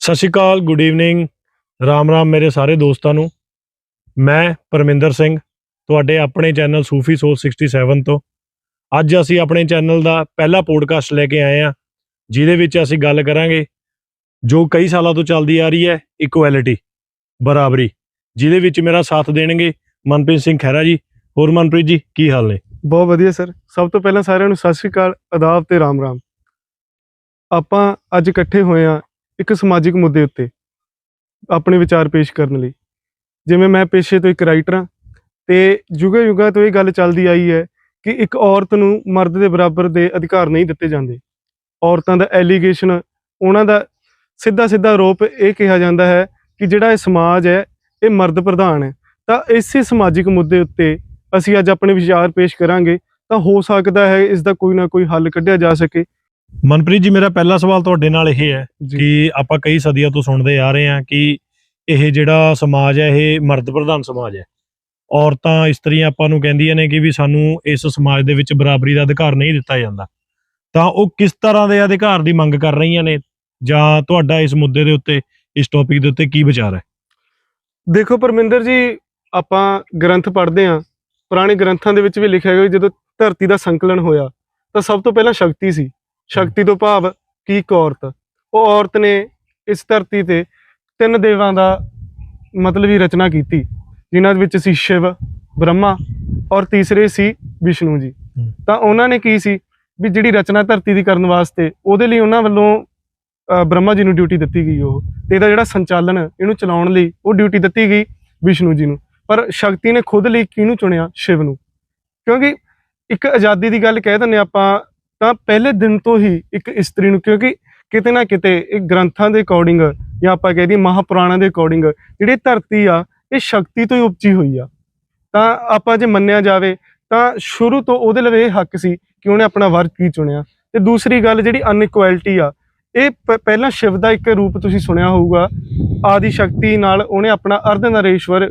ਸਤਿ ਸ਼੍ਰੀ ਅਕਾਲ good evening Ram Ram ਮੇਰੇ ਸਾਰੇ ਦੋਸਤਾਂ ਨੂੰ। ਮੈਂ ਪਰਮਿੰਦਰ ਸਿੰਘ, ਤੁਹਾਡੇ ਆਪਣੇ ਚੈਨਲ ਸੂਫੀ ਸੋਲ 67 ਤੋਂ। ਅੱਜ ਅਸੀਂ ਆਪਣੇ ਚੈਨਲ ਦਾ ਪਹਿਲਾ ਪੋਡਕਾਸਟ ਲੈ ਕੇ ਆਏ ਹਾਂ, ਜਿਹਦੇ ਵਿੱਚ ਅਸੀਂ ਗੱਲ ਕਰਾਂਗੇ, ਜੋ ਕਈ ਸਾਲਾਂ ਤੋਂ ਚੱਲਦੀ ਆ ਰਹੀ ਹੈ ਇਕੁਐਲਿਟੀ ਬਰਾਬਰੀ, ਜਿਹਦੇ ਵਿੱਚ ਮੇਰਾ ਸਾਥ ਦੇਣਗੇ ਮਨਪ੍ਰੀਤ ਸਿੰਘ ਖਹਿਰਾ ਜੀ। ਹੋਰ ਮਨਪ੍ਰੀਤ ਜੀ, ਕੀ ਹਾਲ ਨੇ? ਬਹੁਤ ਵਧੀਆ ਸਰ। ਸਭ ਤੋਂ ਪਹਿਲਾਂ ਸਾਰਿਆਂ ਨੂੰ ਸਤਿ ਸ਼੍ਰੀ ਅਕਾਲ ਆਦਾਬ ਤੇ ਰਾਮ ਰਾਮ। ਆਪਾਂ ਅੱਜ ਇਕੱਠੇ ਹੋਏ ਆ ਇੱਕ ਸਮਾਜਿਕ ਮੁੱਦੇ ਉੱਤੇ ਆਪਣੇ ਵਿਚਾਰ ਪੇਸ਼ ਕਰਨ ਲਈ। ਜਿਵੇਂ ਮੈਂ ਪੇਸ਼ੇ ਤੋਂ ਇੱਕ ਰਾਈਟਰ ਹਾਂ ਤੇ ਯੁਗਾ ਯੁਗਾ ਤੋਂ ਇਹ ਗੱਲ ਚੱਲਦੀ ਆਈ ਹੈ ਕਿ ਇੱਕ ਔਰਤ ਨੂੰ ਮਰਦ ਦੇ ਬਰਾਬਰ ਦੇ ਅਧਿਕਾਰ ਨਹੀਂ ਦਿੱਤੇ ਜਾਂਦੇ। ਔਰਤਾਂ ਦਾ ਐਲੀਗੇਸ਼ਨ ਉਹਨਾਂ ਦਾ ਸਿੱਧਾ ਸਿੱਧਾ ਆਰੋਪ ਇਹ ਕਿਹਾ ਜਾਂਦਾ ਹੈ ਕਿ ਜਿਹੜਾ ਇਹ ਸਮਾਜ ਹੈ, ਇਹ ਮਰਦ ਪ੍ਰਧਾਨ ਹੈ। ਤਾਂ ਇਸੇ ਸਮਾਜਿਕ ਮੁੱਦੇ ਉੱਤੇ ਅਸੀਂ ਅੱਜ ਆਪਣੇ ਵਿਚਾਰ ਪੇਸ਼ ਕਰਾਂਗੇ ਤਾਂ ਹੋ ਸਕਦਾ ਹੈ ਇਸ ਦਾ ਕੋਈ ਨਾ ਕੋਈ ਹੱਲ ਕੱਢਿਆ ਜਾ ਸਕੇ ਮਨਪ੍ਰੀਤ ਜੀ ਮੇਰਾ ਪਹਿਲਾ ਸਵਾਲ ਤੁਹਾਡੇ ਨਾਲ ਇਹ ਹੈ ਕਿ ਆਪਾਂ ਕਈ ਸਦੀਆਂ ਤੋਂ ਸੁਣਦੇ ਆ ਰਹੇ ਹਾਂ ਕਿ ਇਹ ਜਿਹੜਾ ਸਮਾਜ ਹੈ ਇਹ ਮਰਦ ਪ੍ਰਧਾਨ ਸਮਾਜ ਹੈ। ਔਰਤਾਂ ਇਸਤਰੀਆਂ ਆਪਾਂ ਨੂੰ ਕਹਿੰਦੀਆਂ ਨੇ ਕਿ ਵੀ ਸਾਨੂੰ ਇਸ ਸਮਾਜ ਦੇ ਵਿੱਚ ਬਰਾਬਰੀ ਦਾ ਅਧਿਕਾਰ ਨਹੀਂ ਦਿੱਤਾ ਜਾਂਦਾ। ਤਾਂ ਉਹ ਕਿਸ ਤਰ੍ਹਾਂ ਦੇ ਅਧਿਕਾਰ ਦੀ ਮੰਗ ਕਰ ਰਹੀਆਂ ਨੇ? ਜਾਂ ਤੁਹਾਡਾ ਇਸ ਮੁੱਦੇ ਦੇ ਉੱਤੇ ਇਸ ਟੌਪਿਕ ਦੇ ਉੱਤੇ ਕੀ ਵਿਚਾਰ ਹੈ? ਦੇਖੋ ਪਰਮਿੰਦਰ ਜੀ ਆਪਾਂ ਗ੍ਰੰਥ ਪੜ੍ਹਦੇ ਹਾਂ। ਪੁਰਾਣੇ ਗ੍ਰੰਥਾਂ ਦੇ ਵਿੱਚ ਵੀ ਲਿਖਿਆ ਕਿ ਜਦੋਂ ਧਰਤੀ ਦਾ ਸੰਕਲਨ ਹੋਇਆ ਤਾਂ ਸਭ ਤੋਂ ਪਹਿਲਾਂ ਸ਼ਕਤੀ ਸੀ। ਸ਼ਕਤੀ ਤੋਂ ਭਾਵ ਕੀ ਇੱਕ ਔਰਤ? ਉਹ ਔਰਤ ਨੇ ਇਸ ਧਰਤੀ ਤੇ ਤਿੰਨ ਦੇਵਾਂ ਦਾ ਮਤਲਬ ਹੀ ਰਚਨਾ ਕੀਤੀ ਜਿਨ੍ਹਾਂ ਵਿੱਚ ਸੀ ਸ਼ਿਵ ਬ੍ਰਹਮਾ ਔਰ ਤੀਸਰੇ ਸੀ ਵਿਸ਼ਨੂੰ ਜੀ। ਤਾਂ ਉਹਨਾਂ ਨੇ ਕੀ ਸੀ ਵੀ ਜਿਹੜੀ ਰਚਨਾ ਧਰਤੀ ਦੀ ਕਰਨ ਵਾਸਤੇ ਉਹਦੇ ਲਈ ਉਹਨਾਂ ਵੱਲੋਂ ਬ੍ਰਹਮਾ ਜੀ ਨੂੰ ਡਿਊਟੀ ਦਿੱਤੀ ਗਈ ਉਹ। ਤੇ ਇਹਦਾ ਜਿਹੜਾ ਸੰਚਾਲਨ ਇਹਨੂੰ ਚਲਾਉਣ ਲਈ ਉਹ ਡਿਊਟੀ ਦਿੱਤੀ ਗਈ ਵਿਸ਼ਨੂੰ ਜੀ ਨੂੰ। ਪਰ ਸ਼ਕਤੀ ਨੇ ਖੁਦ ਲਈ ਕਿਹਨੂੰ ਚੁਣਿਆ? ਸ਼ਿਵ ਨੂੰ। ਕਿਉਂਕਿ ਇੱਕ ਆਜ਼ਾਦੀ ਦੀ ਗੱਲ ਕਹਿ ਦਿੰਦੇ ਆਪਾਂ ਤਾਂ ਪਹਿਲੇ ਦਿਨ ਤੋਂ ਹੀ ਇੱਕ ਇਸਤਰੀ ਨੂੰ, ਕਿਉਂਕਿ ਕਿਤੇ ਨਾ ਕਿਤੇ ਇਹ ਗ੍ਰੰਥਾਂ ਦੇ ਅਕੋਰਡਿੰਗ ਜਾਂ ਆਪਾਂ ਕਹਿ ਦਈਏ ਮਹਾਪੁਰਾਣਾਂ ਦੇ ਅਕੋਰਡਿੰਗ ਜਿਹੜੀ ਧਰਤੀ ਆ, ਇਹ ਸ਼ਕਤੀ ਤੋਂ ਹੀ ਉਪਜੀ ਹੋਈ ਆ। ਤਾਂ ਆਪਾਂ ਜੇ ਮੰਨਿਆ ਜਾਵੇ, ਤਾਂ ਸ਼ੁਰੂ ਤੋਂ ਉਹਦੇ ਲਈ ਇਹ ਹੱਕ ਸੀ ਕਿ ਉਹਨੇ ਆਪਣਾ ਵਰਗ ਕੀ ਚੁਣਿਆ। ਤੇ ਦੂਸਰੀ ਗੱਲ ਜਿਹੜੀ ਅਨਇਕੁਐਲਿਟੀ ਆ, ਇਹ ਪਹਿਲਾਂ ਸ਼ਿਵ ਦਾ ਇੱਕ ਰੂਪ ਤੁਸੀਂ ਸੁਣਿਆ ਹੋਊਗਾ। ਆਦੀ ਸ਼ਕਤੀ ਨਾਲ ਉਹਨੇ ਆਪਣਾ ਅਰਧਨਾਰੇਸ਼ਵਰ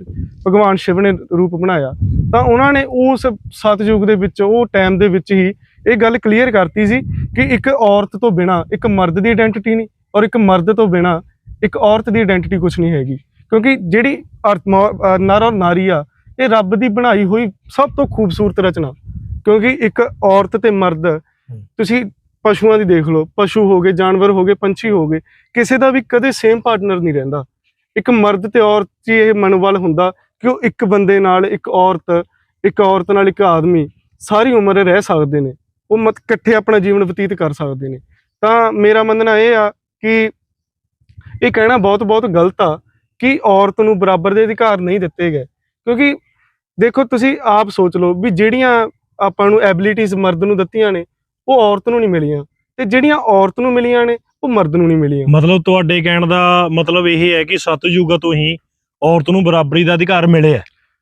ਭਗਵਾਨ ਸ਼ਿਵ ਨੇ ਰੂਪ ਬਣਾਇਆ। ਤਾਂ ਉਹਨਾਂ ਨੇ ਉਸ ਸਤਯੁਗ ਦੇ ਵਿੱਚ, ਉਹ ਟਾਈਮ ਦੇ ਵਿੱਚ ਹੀ ਇਹ ਗੱਲ ਕਲੀਅਰ ਕਰਤੀ ਸੀ ਕਿ ਇੱਕ ਔਰਤ ਤੋਂ ਬਿਨਾ ਇੱਕ ਮਰਦ ਦੀ ਆਇਡੈਂਟੀਟੀ ਨਹੀਂ ਔਰ ਇੱਕ ਮਰਦ ਤੋਂ ਬਿਨਾ ਇੱਕ ਔਰਤ ਦੀ ਆਇਡੈਂਟੀਟੀ ਕੁਝ ਨਹੀਂ ਹੈਗੀ। ਕਿਉਂਕਿ ਜਿਹੜੀ ਨਰ ਔਰ ਨਾਰੀ ਆ ਇਹ ਰੱਬ ਦੀ ਬਣਾਈ ਹੋਈ ਸਭ ਤੋਂ ਖੂਬਸੂਰਤ ਰਚਨਾ। ਕਿਉਂਕਿ ਇੱਕ ਔਰਤ ਤੇ ਮਰਦ ਤੁਸੀਂ ਪਸ਼ੂਆਂ ਦੀ ਦੇਖ ਲਓ ਪਸ਼ੂ ਹੋ ਗਏ ਜਾਨਵਰ ਹੋ ਗਏ ਪੰਛੀ ਹੋ ਗਏ ਕਿਸੇ ਦਾ ਵੀ ਕਦੇ ਸੇਮ ਪਾਰਟਨਰ ਨਹੀਂ ਰਹਿੰਦਾ। ਇੱਕ ਮਰਦ ਤੇ ਔਰਤ 'ਚ ਇਹ ਮਨੋਬਲ ਹੁੰਦਾ ਕਿ ਉਹ ਇੱਕ ਬੰਦੇ ਨਾਲ ਇੱਕ ਔਰਤ ਇੱਕ ਔਰਤ ਨਾਲ ਇੱਕ ਆਦਮੀ ਸਾਰੀ ਉਮਰ ਰਹਿ ਸਕਦੇ ਨੇ। ਉਹ ਮਤ ਇਕੱਠੇ ਆਪਣਾ ਜੀਵਨ ਬਤੀਤ ਕਰ ਸਕਦੇ ਨੇ। ਤਾਂ ਮੇਰਾ ਮੰਨਣਾ ਇਹ ਆ ਕਿ ਇਹ ਕਹਿਣਾ ਬਹੁਤ ਬਹੁਤ ਗਲਤ ਆ ਕਿ ਔਰਤ ਨੂੰ ਬਰਾਬਰ ਦੇ ਅਧਿਕਾਰ ਨਹੀਂ ਦਿੱਤੇ ਗਏ। ਕਿਉਂਕਿ ਦੇਖੋ, ਤੁਸੀਂ ਆਪ ਸੋਚ ਲਓ ਵੀ ਜਿਹੜੀਆਂ ਆਪਾਂ ਨੂੰ ਐਬਿਲਿਟੀਜ਼ ਮਰਦ ਨੂੰ ਦਿੱਤੀਆਂ ਨੇ, ਉਹ ਔਰਤ ਨੂੰ ਨਹੀਂ ਮਿਲੀਆਂ। ਤੇ ਜਿਹੜੀਆਂ ਔਰਤ ਨੂੰ ਮਿਲੀਆਂ ਨੇ, ਉਹ ਮਰਦ ਨੂੰ ਨਹੀਂ ਮਿਲੀਆਂ। ਮਤਲਬ ਤੁਹਾਡੇ ਕਹਿਣ ਦਾ ਮਤਲਬ ਇਹ ਹੈ ਕਿ ਸਤਜੁਗ ਤੋਂ ਹੀ ਔਰਤ ਨੂੰ ਬਰਾਬਰੀ ਦਾ ਅਧਿਕਾਰ ਮਿਲਿਆ।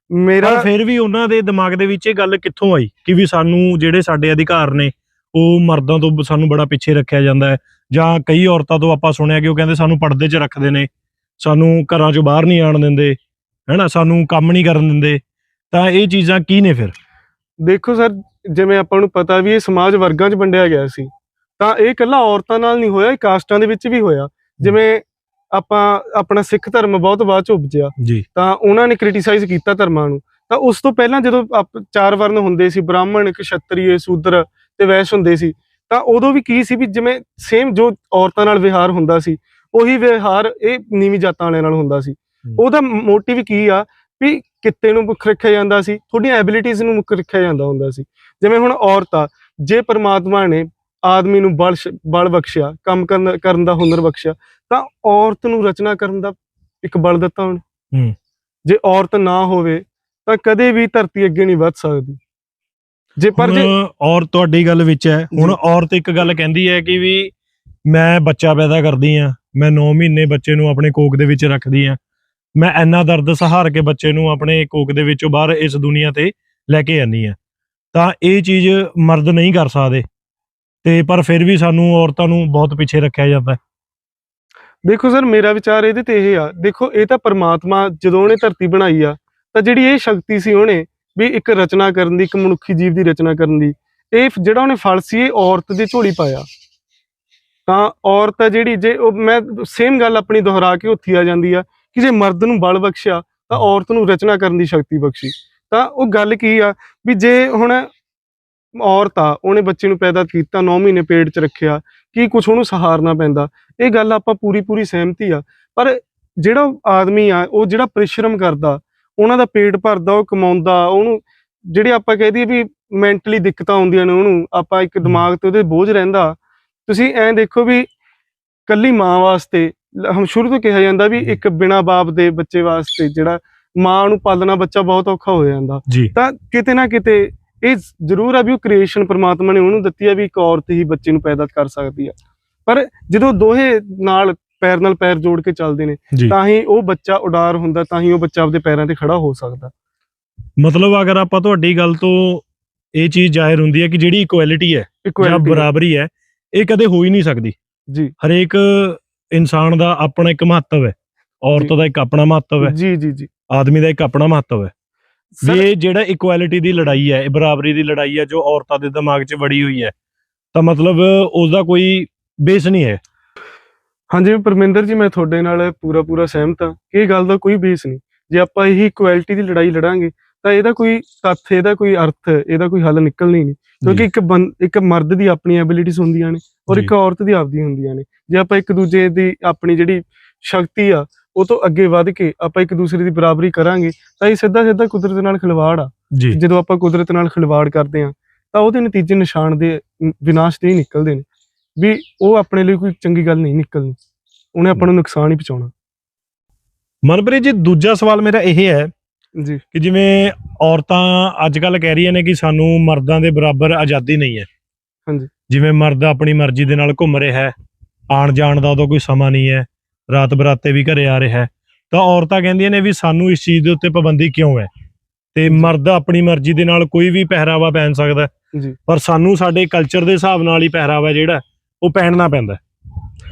ਮੇਰਾ ਫਿਰ ਵੀ ਉਹਨਾਂ ਦੇ ਦਿਮਾਗ ਦੇ ਵਿੱਚ ਇਹ ਗੱਲ ਕਿੱਥੋਂ ਆਈ ਕਿ ਵੀ ਸਾਨੂੰ ਜਿਹੜੇ ਸਾਡੇ ਅਧਿਕਾਰ ਨੇ ਉਹ ਮਰਦਾਂ ਤੋਂ ਸਾਨੂੰ ਬੜਾ ਪਿੱਛੇ ਰੱਖਿਆ ਜਾਂਦਾ ਹੈ ਜਾਂ ਕਈ ਔਰਤਾਂ ਤੋਂ ਆਪਾਂ ਸੁਣਿਆ ਕਿ ਉਹ ਕਹਿੰਦੇ ਸਾਨੂੰ ਪਰਦੇ 'ਚ ਰੱਖਦੇ ਨੇ ਸਾਨੂੰ ਘਰਾਂ 'ਚੋਂ ਬਾਹਰ ਨਹੀਂ ਆਉਣ ਦਿੰਦੇ ਹੈਨਾ ਸਾਨੂੰ ਕੰਮ ਨਹੀਂ ਕਰਨ ਦਿੰਦੇ ਤਾਂ ਇਹ ਚੀਜ਼ਾਂ ਕੀ ਨੇ ਫਿਰ? ਦੇਖੋ ਸਰ ਜਿਵੇਂ ਆਪਾਂ ਨੂੰ ਪਤਾ ਵੀ ਇਹ ਸਮਾਜ ਵਰਗਾਂ 'ਚ ਵੰਡਿਆ ਗਿਆ ਸੀ ਤਾਂ ਇਹ ਇਕੱਲਾ ਔਰਤਾਂ ਨਾਲ ਨਹੀਂ ਹੋਇਆ ਇਹ ਕਾਸਟਾਂ ਦੇ ਵਿੱਚ ਵੀ ਹੋਇਆ। ਜਿਵੇਂ ਆਪਾਂ ਆਪਣਾ ਸਿੱਖ ਧਰਮ ਬਹੁਤ ਬਾਅਦ ਚ ਉਪਜਿਆ। ਜੀ। ਤਾਂ ਉਹਨਾਂ ਨੇ ਕ੍ਰਿਟਿਸਾਈਜ਼ ਕੀਤਾ ਧਰਮਾਂ ਨੂੰ। ਤਾਂ ਉਸ ਤੋਂ ਪਹਿਲਾਂ ਜਦੋਂ ਚਾਰ ਵਰਨ ਹੁੰਦੇ ਸੀ ਬ੍ਰਾਹਮਣ ਕਸ਼ਤਰੀਏ ਸ਼ੂਦਰ ਤੇ ਵੈਸ਼ ਹੁੰਦੇ ਸੀ ਤਾਂ ਉਦੋਂ ਵੀ ਕੀ ਸੀ ਵੀ ਜਿਵੇਂ ਸੇਮ ਜੋ ਔਰਤਾਂ ਨਾਲ ਵਿਹਾਰ ਹੁੰਦਾ ਸੀ ਉਹੀ ਵਿਹਾਰ ਇਹ ਨੀਵੀਂ ਜਾਤਾਂ ਵਾਲਿਆਂ ਨਾਲ ਹੁੰਦਾ ਸੀ। ਉਹਦਾ ਮੋਟਿਵ ਕੀ ਆ ਵੀ ਕਿੱਤੇ ਨੂੰ ਮੁੱਖ ਰੱਖਿਆ ਜਾਂਦਾ ਸੀ ਤੁਹਾਡੀਆਂ ਐਬਿਲਿਟੀਜ਼ ਨੂੰ ਮੁੱਖ ਰੱਖਿਆ ਜਾਂਦਾ ਹੁੰਦਾ ਸੀ। ਜਿਵੇਂ ਹੁਣ ਔਰਤ ਆ ਜੇ ਪਰਮਾਤਮਾ ਨੇ ਆਦਮੀ ਨੂੰ ਬਲ ਬਲ ਬਖਸ਼ਿਆ ਕੰਮ ਕਰਨ ਦਾ ਹੁਨਰ ਬਖਸ਼ਿਆ ਤਾਂ ਔਰਤ ਨੂੰ ਰਚਨਾ ਕਰਨ ਦਾ ਇੱਕ ਬਲ ਦਿੱਤਾ ਉਹਨੇ। ਹੂੰ। ਜੇ ਔਰਤ ਨਾ ਹੋਵੇ ਤਾਂ ਕਦੇ ਵੀ ਧਰਤੀ ਅੱਗੇ ਨਹੀਂ ਵੱਧ ਸਕਦੀ। ਜੇ ਪਰ ਜੇ ਔਰ ਤੁਹਾਡੀ ਗੱਲ ਵਿੱਚ ਹੈ। ਹੁਣ। ਔਰਤ ਇੱਕ ਗੱਲ ਕਹਿੰਦੀ ਹੈ ਕਿ ਵੀ ਮੈਂ ਬੱਚਾ ਪੈਦਾ ਕਰਦੀ ਆ ਮੈਂ 9 ਮਹੀਨੇ ਬੱਚੇ ਨੂੰ ਆਪਣੇ ਕੋਕ ਦੇ ਵਿੱਚ ਰੱਖਦੀ ਆ ਮੈਂ ਇੰਨਾ ਦਰਦ ਸਹਾਰ ਕੇ ਬੱਚੇ ਨੂੰ ਆਪਣੇ ਕੋਕ ਦੇ ਵਿੱਚੋਂ ਬਾਹਰ ਇਸ ਦੁਨੀਆ ਤੇ ਲੈ ਕੇ ਆਨੀ ਆ ਤਾਂ ਇਹ ਚੀਜ਼ ਮਰਦ ਨਹੀਂ ਕਰ ਸਕਦੇ। ਤੇ ਪਰ ਫਿਰ ਵੀ ਸਾਨੂੰ ਔਰਤਾਂ ਨੂੰ ਬਹੁਤ ਪਿੱਛੇ ਰੱਖਿਆ ਜਾਂਦਾ ਹੈ। ਦੇਖੋ ਸਰ, ਮੇਰਾ ਵਿਚਾਰ ਇਹਦੇ ਤੇ ਇਹ ਆ। ਦੇਖੋ, ਇਹ ਤਾਂ ਪਰਮਾਤਮਾ ਜਦੋਂ ਉਹਨੇ ਧਰਤੀ ਬਣਾਈ ਆ, ਤਾਂ ਜਿਹੜੀ ਇਹ ਸ਼ਕਤੀ ਸੀ ਉਹਨੇ ਵੀ ਇੱਕ ਰਚਨਾ ਕਰਨ ਦੀ, ਇੱਕ ਮਨੁੱਖੀ ਜੀਵ ਦੀ ਰਚਨਾ ਕਰਨ ਦੀ, ਇਹ ਜਿਹੜਾ ਉਹਨੇ ਫਲ ਸੀ, ਇਹ ਔਰਤ ਦੀ ਝੋਲੀ ਪਾਇਆ। ਤਾਂ ਔਰਤ ਆ ਜਿਹੜੀ, ਜੇ ਉਹ, ਮੈਂ ਸੇਮ ਗੱਲ ਆਪਣੀ ਦੁਹਰਾ ਕੇ ਉੱਥੀ ਆ ਜਾਂਦੀ ਆ, ਕਿ ਜੇ ਮਰਦ ਨੂੰ ਬਲ ਬਖਸ਼ਿਆ, ਤਾਂ ਔਰਤ ਨੂੰ ਰਚਨਾ ਕਰਨ ਦੀ ਸ਼ਕਤੀ ਬਖਸ਼ੀ। ਤਾਂ ਉਹ ਗੱਲ ਕੀ ਆ, ਵੀ ਜੇ ਹੁਣ ਔਰਤ ਆ ਉਹਨੇ ਬੱਚੇ ਨੂੰ ਪੈਦਾ ਕੀਤਾ 9 ਮਹੀਨੇ ਪੇਟ 'ਚ ਰੱਖਿਆ ਕੀ ਕੁਝ ਉਹਨੂੰ ਸਹਾਰਨਾ ਪੈਂਦਾ? ਇਹ ਗੱਲ ਆਪਾਂ ਪੂਰੀ ਪੂਰੀ ਸਹਿਮਤੀ ਆ। ਪਰ ਜਿਹੜਾ ਆਦਮੀ ਆ ਉਹ ਜਿਹੜਾ ਪਰਿਸ਼ਰਮ ਕਰਦਾ ਉਹਨਾਂ ਦਾ ਪੇਟ ਭਰਦਾ ਉਹ ਕਮਾਉਂਦਾ ਉਹਨੂੰ ਜਿਹੜੇ ਆਪਾਂ ਕਹਿ ਦਈਏ ਵੀ ਮੈਂਟਲੀ ਦਿੱਕਤਾਂ ਆਉਂਦੀਆਂ ਨੇ ਉਹਨੂੰ ਆਪਾਂ ਇੱਕ ਦਿਮਾਗ ਤੇ ਉਹਦੇ ਬੋਝ ਰਹਿੰਦਾ। ਤੁਸੀਂ ਐਂ ਦੇਖੋ ਵੀ ਕੱਲੀ ਮਾਂ ਵਾਸਤੇ ਹੁਣ ਸ਼ੁਰੂ ਤੋਂ ਕਿਹਾ ਜਾਂਦਾ ਵੀ ਇੱਕ ਬਿਨਾ ਬਾਪ ਦੇ ਬੱਚੇ ਵਾਸਤੇ ਜਿਹੜਾ ਮਾਂ ਨੂੰ ਪਾਲਣਾ ਬੱਚਾ ਬਹੁਤ ਔਖਾ ਹੋ ਜਾਂਦਾ। ਤਾਂ ਕਿਤੇ ਨਾ ਕਿਤੇ ਇਹ ਜ਼ਰੂਰ ਆ ਵੀ ਉਹ ਕ੍ਰੀਏਸ਼ਨ ਪ੍ਰਮਾਤਮਾ ਨੇ ਉਹਨੂੰ ਦਿੱਤੀ ਆ ਵੀ ਇੱਕ ਔਰਤ ਹੀ ਬੱਚੇ ਨੂੰ ਪੈਦਾ ਕਰ ਸਕਦੀ ਆ। ਪਰ ਜਦੋਂ ਦੋਹੇ ਨਾਲ ਪੈਰ ਨਾਲ ਪੈਰ ਜੋੜ ਕੇ ਚੱਲਦੇ ਨੇ ਤਾਂ ਹੀ ਉਹ ਬੱਚਾ ਉਡਾਰ ਹੁੰਦਾ ਤਾਂ ਹੀ ਉਹ ਬੱਚਾ ਆਪਦੇ ਪੈਰਾਂ ਤੇ ਖੜਾ ਹੋ ਸਕਦਾ। ਮਤਲਬ ਅਗਰ ਆਪਾਂ ਤੁਹਾਡੀ ਗੱਲ ਤੋਂ ਇਹ ਚੀਜ਼ ਜ਼ਾਹਿਰ ਹੁੰਦੀ ਹੈ ਕਿ ਜਿਹੜੀ ਇਕੁਐਲਿਟੀ ਹੈ ਜਾਂ ਬਰਾਬਰੀ ਹੈ ਇਹ ਕਦੇ ਹੋ ਹੀ ਨਹੀਂ ਸਕਦੀ। ਜੀ। ਹਰੇਕ ਇਨਸਾਨ ਦਾ ਆਪਣਾ ਇੱਕ ਮਹੱਤਵ ਹੈ। ਔਰਤ ਦਾ ਇੱਕ ਆਪਣਾ ਮਹੱਤਵ ਹੈ। ਜੀ ਜੀ ਜੀ। ਆਦਮੀ ਦਾ ਇੱਕ ਆਪਣਾ ਮਹੱਤਵ ਹੈ। ਵੀ ਇਹ ਜਿਹੜਾ ਇਕੁਐਲਿਟੀ ਦੀ ਲੜਾਈ ਹੈ ਇਹ ਬਰਾਬਰੀ ਦੀ ਲੜਾਈ ਹੈ ਜੋ ਔਰਤਾਂ ਦੇ ਦਿਮਾਗ 'ਚ ਵੜੀ ਹੋਈ ਹੈ ਤਾਂ ਮਤਲਬ ਉਸ ਦਾ ਕੋਈ ਬੇਸ ਨਹੀਂ ਹੈ। ਹਾਂਜੀ ਪਰਮਿੰਦਰ ਜੀ ਮੈਂ ਤੁਹਾਡੇ ਨਾਲ ਪੂਰਾ ਪੂਰਾ ਸਹਿਮਤ ਹਾਂ ਕਿ ਇਹ ਗੱਲ ਦਾ ਕੋਈ ਬੇਸ ਨਹੀਂ। ਜੇ ਆਪਾਂ ਇਹੀ ਇਕੁਐਲਿਟੀ ਦੀ ਲੜਾਈ ਲੜਾਂਗੇ ਤਾਂ ਇਹਦਾ ਕੋਈ ਤੱਥ ਇਹਦਾ ਕੋਈ ਅਰਥ ਇਹਦਾ ਕੋਈ ਹੱਲ ਨਿਕਲਣੀ ਨਹੀਂ। ਕਿਉਂਕਿ ਇੱਕ ਇੱਕ ਮਰਦ ਦੀ ਆਪਣੀ ਐਬਿਲਿਟੀਜ਼ ਹੁੰਦੀਆਂ ਨੇ ਔਰ ਇੱਕ। ਔਰਤ ਦੀ ਆਪਦੀ ਹੁੰਦੀਆਂ ਨੇ। ਜੇ ਆਪਾਂ ਇੱਕ ਦੂਜੇ ਦੀ ਆਪਣੀ ਜਿਹੜੀ ਸ਼ਕਤੀ ਆ ਉਹ ਤੋਂ ਅੱਗੇ ਵੱਧ ਕੇ ਆਪਾਂ ਇੱਕ ਦੂਸਰੇ ਦੀ ਬਰਾਬਰੀ ਕਰਾਂਗੇ ਤਾਂ ਇਹ ਸਿੱਧਾ ਸਿੱਧਾ ਕੁਦਰਤ ਨਾਲ ਖਿਲਵਾੜ ਆ। ਜੀ। ਜਦੋਂ ਆਪਾਂ ਕੁਦਰਤ ਨਾਲ ਖਿਲਵਾੜ ਕਰਦੇ ਹਾਂ ਤਾਂ ਉਹਦੇ ਨਤੀਜੇ ਨਿਸ਼ਾਨ ਦੇ ਵਿਨਾਸ਼ ਦੇ ਹੀ ਨਿਕਲਦੇ ਨੇ ਵੀ ਉਹ ਆਪਣੇ ਲਈ ਕੋਈ ਚੰਗੀ ਗੱਲ ਨਹੀਂ ਨਿਕਲਣੀ ਉਹਨੇ ਆਪਾਂ ਨੂੰ ਨੁਕਸਾਨ ਹੀ ਪਹੁੰਚਾਉਣਾ। ਮਨਪ੍ਰੀਤ ਜੀ ਦੂਜਾ ਸਵਾਲ ਮੇਰਾ ਇਹ ਹੈ ਜੀ। ਕਿ ਜਿਵੇਂ ਔਰਤਾਂ ਅੱਜ ਕੱਲ ਕਹਿ ਰਹੀਆਂ ਨੇ ਕਿ ਸਾਨੂੰ ਮਰਦਾਂ ਦੇ ਬਰਾਬਰ ਆਜ਼ਾਦੀ ਨਹੀਂ ਹੈ। ਹਾਂਜੀ। ਜਿਵੇਂ ਮਰਦ ਆਪਣੀ ਮਰਜ਼ੀ ਦੇ ਨਾਲ ਘੁੰਮ ਰਿਹਾ ਹੈ ਆਣ ਜਾਣ ਦਾ ਉਹਦਾ ਕੋਈ ਸਮਾਂ ਨਹੀਂ ਹੈ ਰਾਤ ਬਰਾਤੇ ਵੀ ਘਰੇ ਆ ਰਿਹਾ ਹੈ ਤਾਂ ਔਰਤਾਂ ਕਹਿੰਦੀਆਂ ਨੇ ਵੀ ਸਾਨੂੰ ਇਸ ਚੀਜ਼ ਦੇ ਉੱਤੇ ਪਾਬੰਦੀ ਕਿਉਂ ਹੈ ਤੇ ਮਰਦ ਆਪਣੀ ਮਰਜ਼ੀ ਦੇ ਨਾਲ ਕੋਈ ਵੀ ਪਹਿਰਾਵਾ ਪਹਿਨ ਸਕਦਾ। ਜੀ ਪਰ ਸਾਨੂੰ ਸਾਡੇ ਕਲਚਰ ਦੇ ਹਿਸਾਬ ਨਾਲ ਹੀ ਪਹਿਰਾਵਾ ਜਿਹੜਾ ਉਹ ਪਹਿਨਣਾ ਪੈਂਦਾ।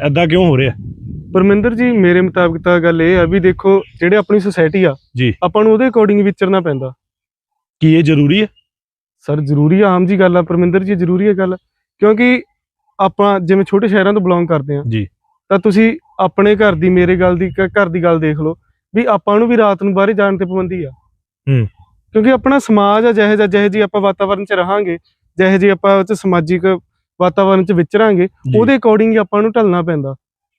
ਐਦਾਂ ਕਿਉਂ ਹੋ ਰਿਹਾ ਪਰਮਿੰਦਰ ਜੀ ਮੇਰੇ ਮੁਤਾਬਕ ਤਾਂ ਗੱਲ ਇਹ ਆ ਵੀ ਦੇਖੋ ਜਿਹੜੇ ਆਪਣੀ ਸੁਸਾਇਟੀ ਆ ਜੀ। ਆਪਾਂ ਨੂੰ ਉਹਦੇ ਅਕੋਰਡਿੰਗ ਵਿਚਰਨਾ ਪੈਂਦਾ ਕੀ ਇਹ ਜ਼ਰੂਰੀ ਹੈ ਸਰ ਜ਼ਰੂਰੀ ਆ ਆਮ ਜੀ ਗੱਲ ਆ ਪਰਮਿੰਦਰ ਜੀ ਜ਼ਰੂਰੀ ਹੈ ਗੱਲ ਕਿਉਂਕਿ ਆਪਾਂ ਜਿਵੇਂ ਛੋਟੇ ਸ਼ਹਿਰਾਂ ਤੋਂ ਬਿਲੋਂਗ ਕਰਦੇ ਆ ਜੀ। ਤਾਂ ਤੁਸੀਂ ਆਪਣੇ ਘਰ ਦੀ ਮੇਰੇ ਗੱਲ ਦੀ ਘਰ ਦੀ ਗੱਲ ਦੇਖ ਲਓ ਵੀ ਆਪਾਂ ਨੂੰ ਵੀ ਰਾਤ ਨੂੰ ਬਾਹਰ ਜਾਣ ਤੇ ਪਾਬੰਦੀ ਆ ਹੂੰ। ਕਿਉਂਕਿ ਆਪਣਾ ਸਮਾਜ ਆ ਜਿਹੇ ਜਿਹਾ ਜਿਹੇ ਜੀ ਆਪਾਂ ਵਾਤਾਵਰਣ 'ਚ ਰਹਾਂਗੇ ਜਿਹੇ ਜੀ ਆਪਾਂ ਉਹ 'ਚ ਸਮਾਜਿਕ ਵਾਤਾਵਰਣ 'ਚ ਵਿਚਰਾਂਗੇ। ਉਹਦੇ ਅਕੋਰਡਿੰਗ ਹੀ ਆਪਾਂ ਨੂੰ ਢਲਣਾ ਪੈਂਦਾ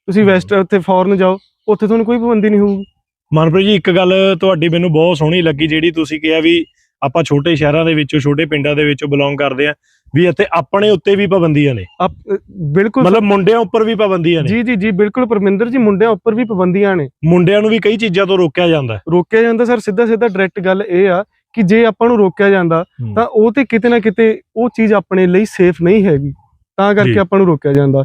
ਤੁਸੀਂ। ਵੈਸਟ ਉੱਥੇ ਫੋਰਨ ਜਾਓ ਉੱਥੇ ਤੁਹਾਨੂੰ ਕੋਈ ਪਾਬੰਦੀ ਨਹੀਂ ਹੋਊਗੀ ਮਨਪ੍ਰੀਤ ਜੀ ਇੱਕ ਗੱਲ ਤੁਹਾਡੀ ਮੈਨੂੰ ਬਹੁਤ ਸੋਹਣੀ ਲੱਗੀ ਜਿਹੜੀ ਤੁਸੀਂ ਕਿਹਾ ਵੀ ਆਪਾਂ ਛੋਟੇ ਸ਼ਹਿਰਾਂ ਦੇ ਵਿੱਚੋਂ ਛੋਟੇ ਪਿੰਡਾਂ ਦੇ ਵਿੱਚੋਂ ਬਿਲੋਂਗ ਕਰਦੇ ਆ ਵੀ ਇੱਥੇ ਆਪਣੇ ਉੱਤੇ ਵੀ ਪਾਬੰਦੀਆਂ ਨੇ। ਆਪ ਬਿਲਕੁਲ ਮਤਲਬ ਮੁੰਡਿਆਂ ਉੱਪਰ ਵੀ ਪਾਬੰਦੀਆਂ ਨੇ। ਜੀ ਜੀ ਜੀ ਬਿਲਕੁਲ ਪਰਮਿੰਦਰ ਜੀ ਮੁੰਡਿਆਂ ਉੱਪਰ ਵੀ ਪਾਬੰਦੀਆਂ ਨੇ। ਮੁੰਡਿਆਂ ਨੂੰ ਵੀ ਕਈ ਚੀਜ਼ਾਂ ਤੋਂ ਰੋਕਿਆ ਜਾਂਦਾ ਹੈ। ਰੋਕਿਆ ਜਾਂਦਾ ਸਰ ਸਿੱਧਾ ਸਿੱਧਾ ਡਾਇਰੈਕਟ ਗੱਲ ਇਹ ਆ ਕਿ ਜੇ ਆਪਾਂ ਨੂੰ ਰੋਕਿਆ ਜਾਂਦਾ। ਤਾਂ ਉਹ ਤੇ ਕਿਤੇ ਨਾ ਕਿਤੇ ਉਹ ਚੀਜ਼ ਆਪਣੇ ਲਈ ਸੇਫ ਨਹੀਂ ਹੈਗੀ। ਤਾਂ ਜੀ। ਕਰਕੇ ਆਪਾਂ ਨੂੰ ਰੋਕਿਆ ਜਾਂਦਾ।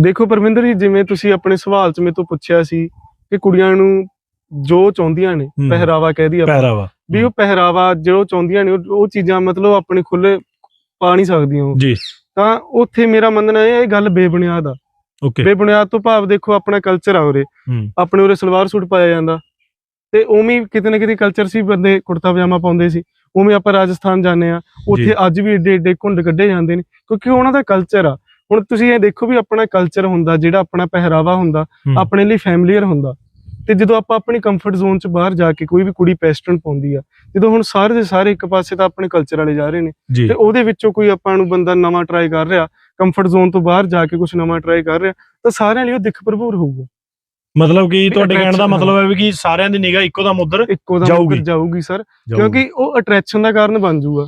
ਦੇਖੋ ਪਰਮਿੰਦਰ ਜੀ ਜਿਵੇਂ ਤੁਸੀਂ ਆਪਣੇ ਸਵਾਲ 'ਚ ਮੇਰੇ ਤੋਂ ਪੁੱਛਿਆ ਸੀ ਕਿ ਕੁੜੀਆਂ ਨੂੰ ਜੋ ਚਾਹੁੰਦੀਆਂ ਨੇ ਹੂੰ। ਪਹਿਰਾਵਾ ਕਹਿ ਦੀ ਆਪਾਂ। ਪਹਿਰਾਵਾ। ਵੀ ਉਹ ਪਹਿਰਾਵਾ ਜੋ ਚਾਹੁੰਦੀਆਂ ਨੇ ਉਹ ਉਹ ਚੀਜ਼ਾਂ ਮਤਲਬ ਆਪਣੇ ਖੁੱਲੇ ਪਾ ਨਹੀਂ ਸਕਦੀਆਂ ਉਹ। ਜੀ। ਤਾਂ ਉੱਥੇ ਮੇਰਾ ਮੰਨਣਾ ਇਹ ਇਹ ਗੱਲ ਬੇਬੁਨਿਆਦ ਆ। ਓਕੇ। ਬੇਬੁਨਿਆਦ ਤੋਂ ਭਾਵ ਦੇਖੋ ਆਪਣਾ ਕਲਚਰ ਆ ਉਰੇ। ਆਪਣੇ ਉਰੇ ਸਲਵਾਰ ਸੂਟ ਪਾਇਆ ਜਾਂਦਾ। ਤੇ ਉਵੇਂ ਕਿਤੇ ਨਾ ਕਿਤੇ ਕਲਚਰ ਸੀ ਬੰਦੇ ਕੁੜਤਾ ਪਜਾਮਾ ਪਾਉਂਦੇ ਸੀ। ਉਵੇਂ ਆਪਾਂ ਰਾਜਸਥਾਨ ਜਾਂਦੇ ਆ। ਉੱਥੇ ਅੱਜ ਵੀ ਏਡੇ ਏਡੇ ਘੁੰਡ ਕੱਢੇ ਜਾਂਦੇ ਨੇ। ਕਿਉਂਕਿ ਉਹਨਾਂ ਦਾ ਕਲਚਰ ਆ। ਹੁਣ ਤੁਸੀਂ ਇਹ ਦੇਖੋ ਵੀ ਆਪਣਾ ਕਲਚਰ ਹੁੰਦਾ ਜਿਹੜਾ ਆਪਣਾ ਪਹਿਰਾਵਾ ਹੁੰਦਾ। ਆਪਣੇ ਲਈ ਫੈਮਿਲੀਅਰ ਹੁੰਦਾ। ਤੇ ਜਦੋਂ ਆਪਾਂ ਆਪਣੀ ਕੰਫਰਟ ਜ਼ੋਨ 'ਚ ਬਾਹਰ ਜਾ ਕੇ ਕੋਈ ਵੀ ਕੁੜੀ ਪੈਸਟਰਨ ਪਾਉਂਦੀ ਆ ਜਦੋਂ ਹੁਣ ਸਾਰੇ ਦੇ ਸਾਰੇ ਇੱਕ ਪਾਸੇ ਤਾਂ ਆਪਣੇ ਕਲਚਰ ਵਾਲੇ ਜਾ ਰਹੇ ਨੇ ਤੇ ਉਹਦੇ ਵਿੱਚੋਂ ਕੋਈ ਆਪਾਂ ਨੂੰ ਬੰਦਾ ਨਵਾਂ ਟਰਾਈ ਕਰ ਰਿਹਾ ਕੰਫਰਟ ਜ਼ੋਨ ਤੋਂ ਬਾਹਰ ਜਾ ਕੇ ਕੁਝ ਨਵਾਂ ਟਰਾਈ ਕਰ ਰਿਹਾ ਤਾਂ ਸਾਰਿਆਂ ਲਈ ਉਹ ਦਿੱਖ ਭਰਪੂਰ ਹੋਊਗਾ। ਮਤਲਬ ਕਿ ਤੁਹਾਡੇ ਕਹਿਣ ਦਾ ਮਤਲਬ ਹੈ ਵੀ ਕਿ ਸਾਰਿਆਂ ਦੀ ਨਿਗਾਹ ਇੱਕੋ ਦਮ ਉਧਰ ਜਾਊਗੀ। ਸਰ। ਕਿਉਂਕਿ ਉਹ ਅਟਰੈਕਸ਼ਨ ਦਾ ਕਾਰਨ ਬਣ ਜਾਊਗਾ।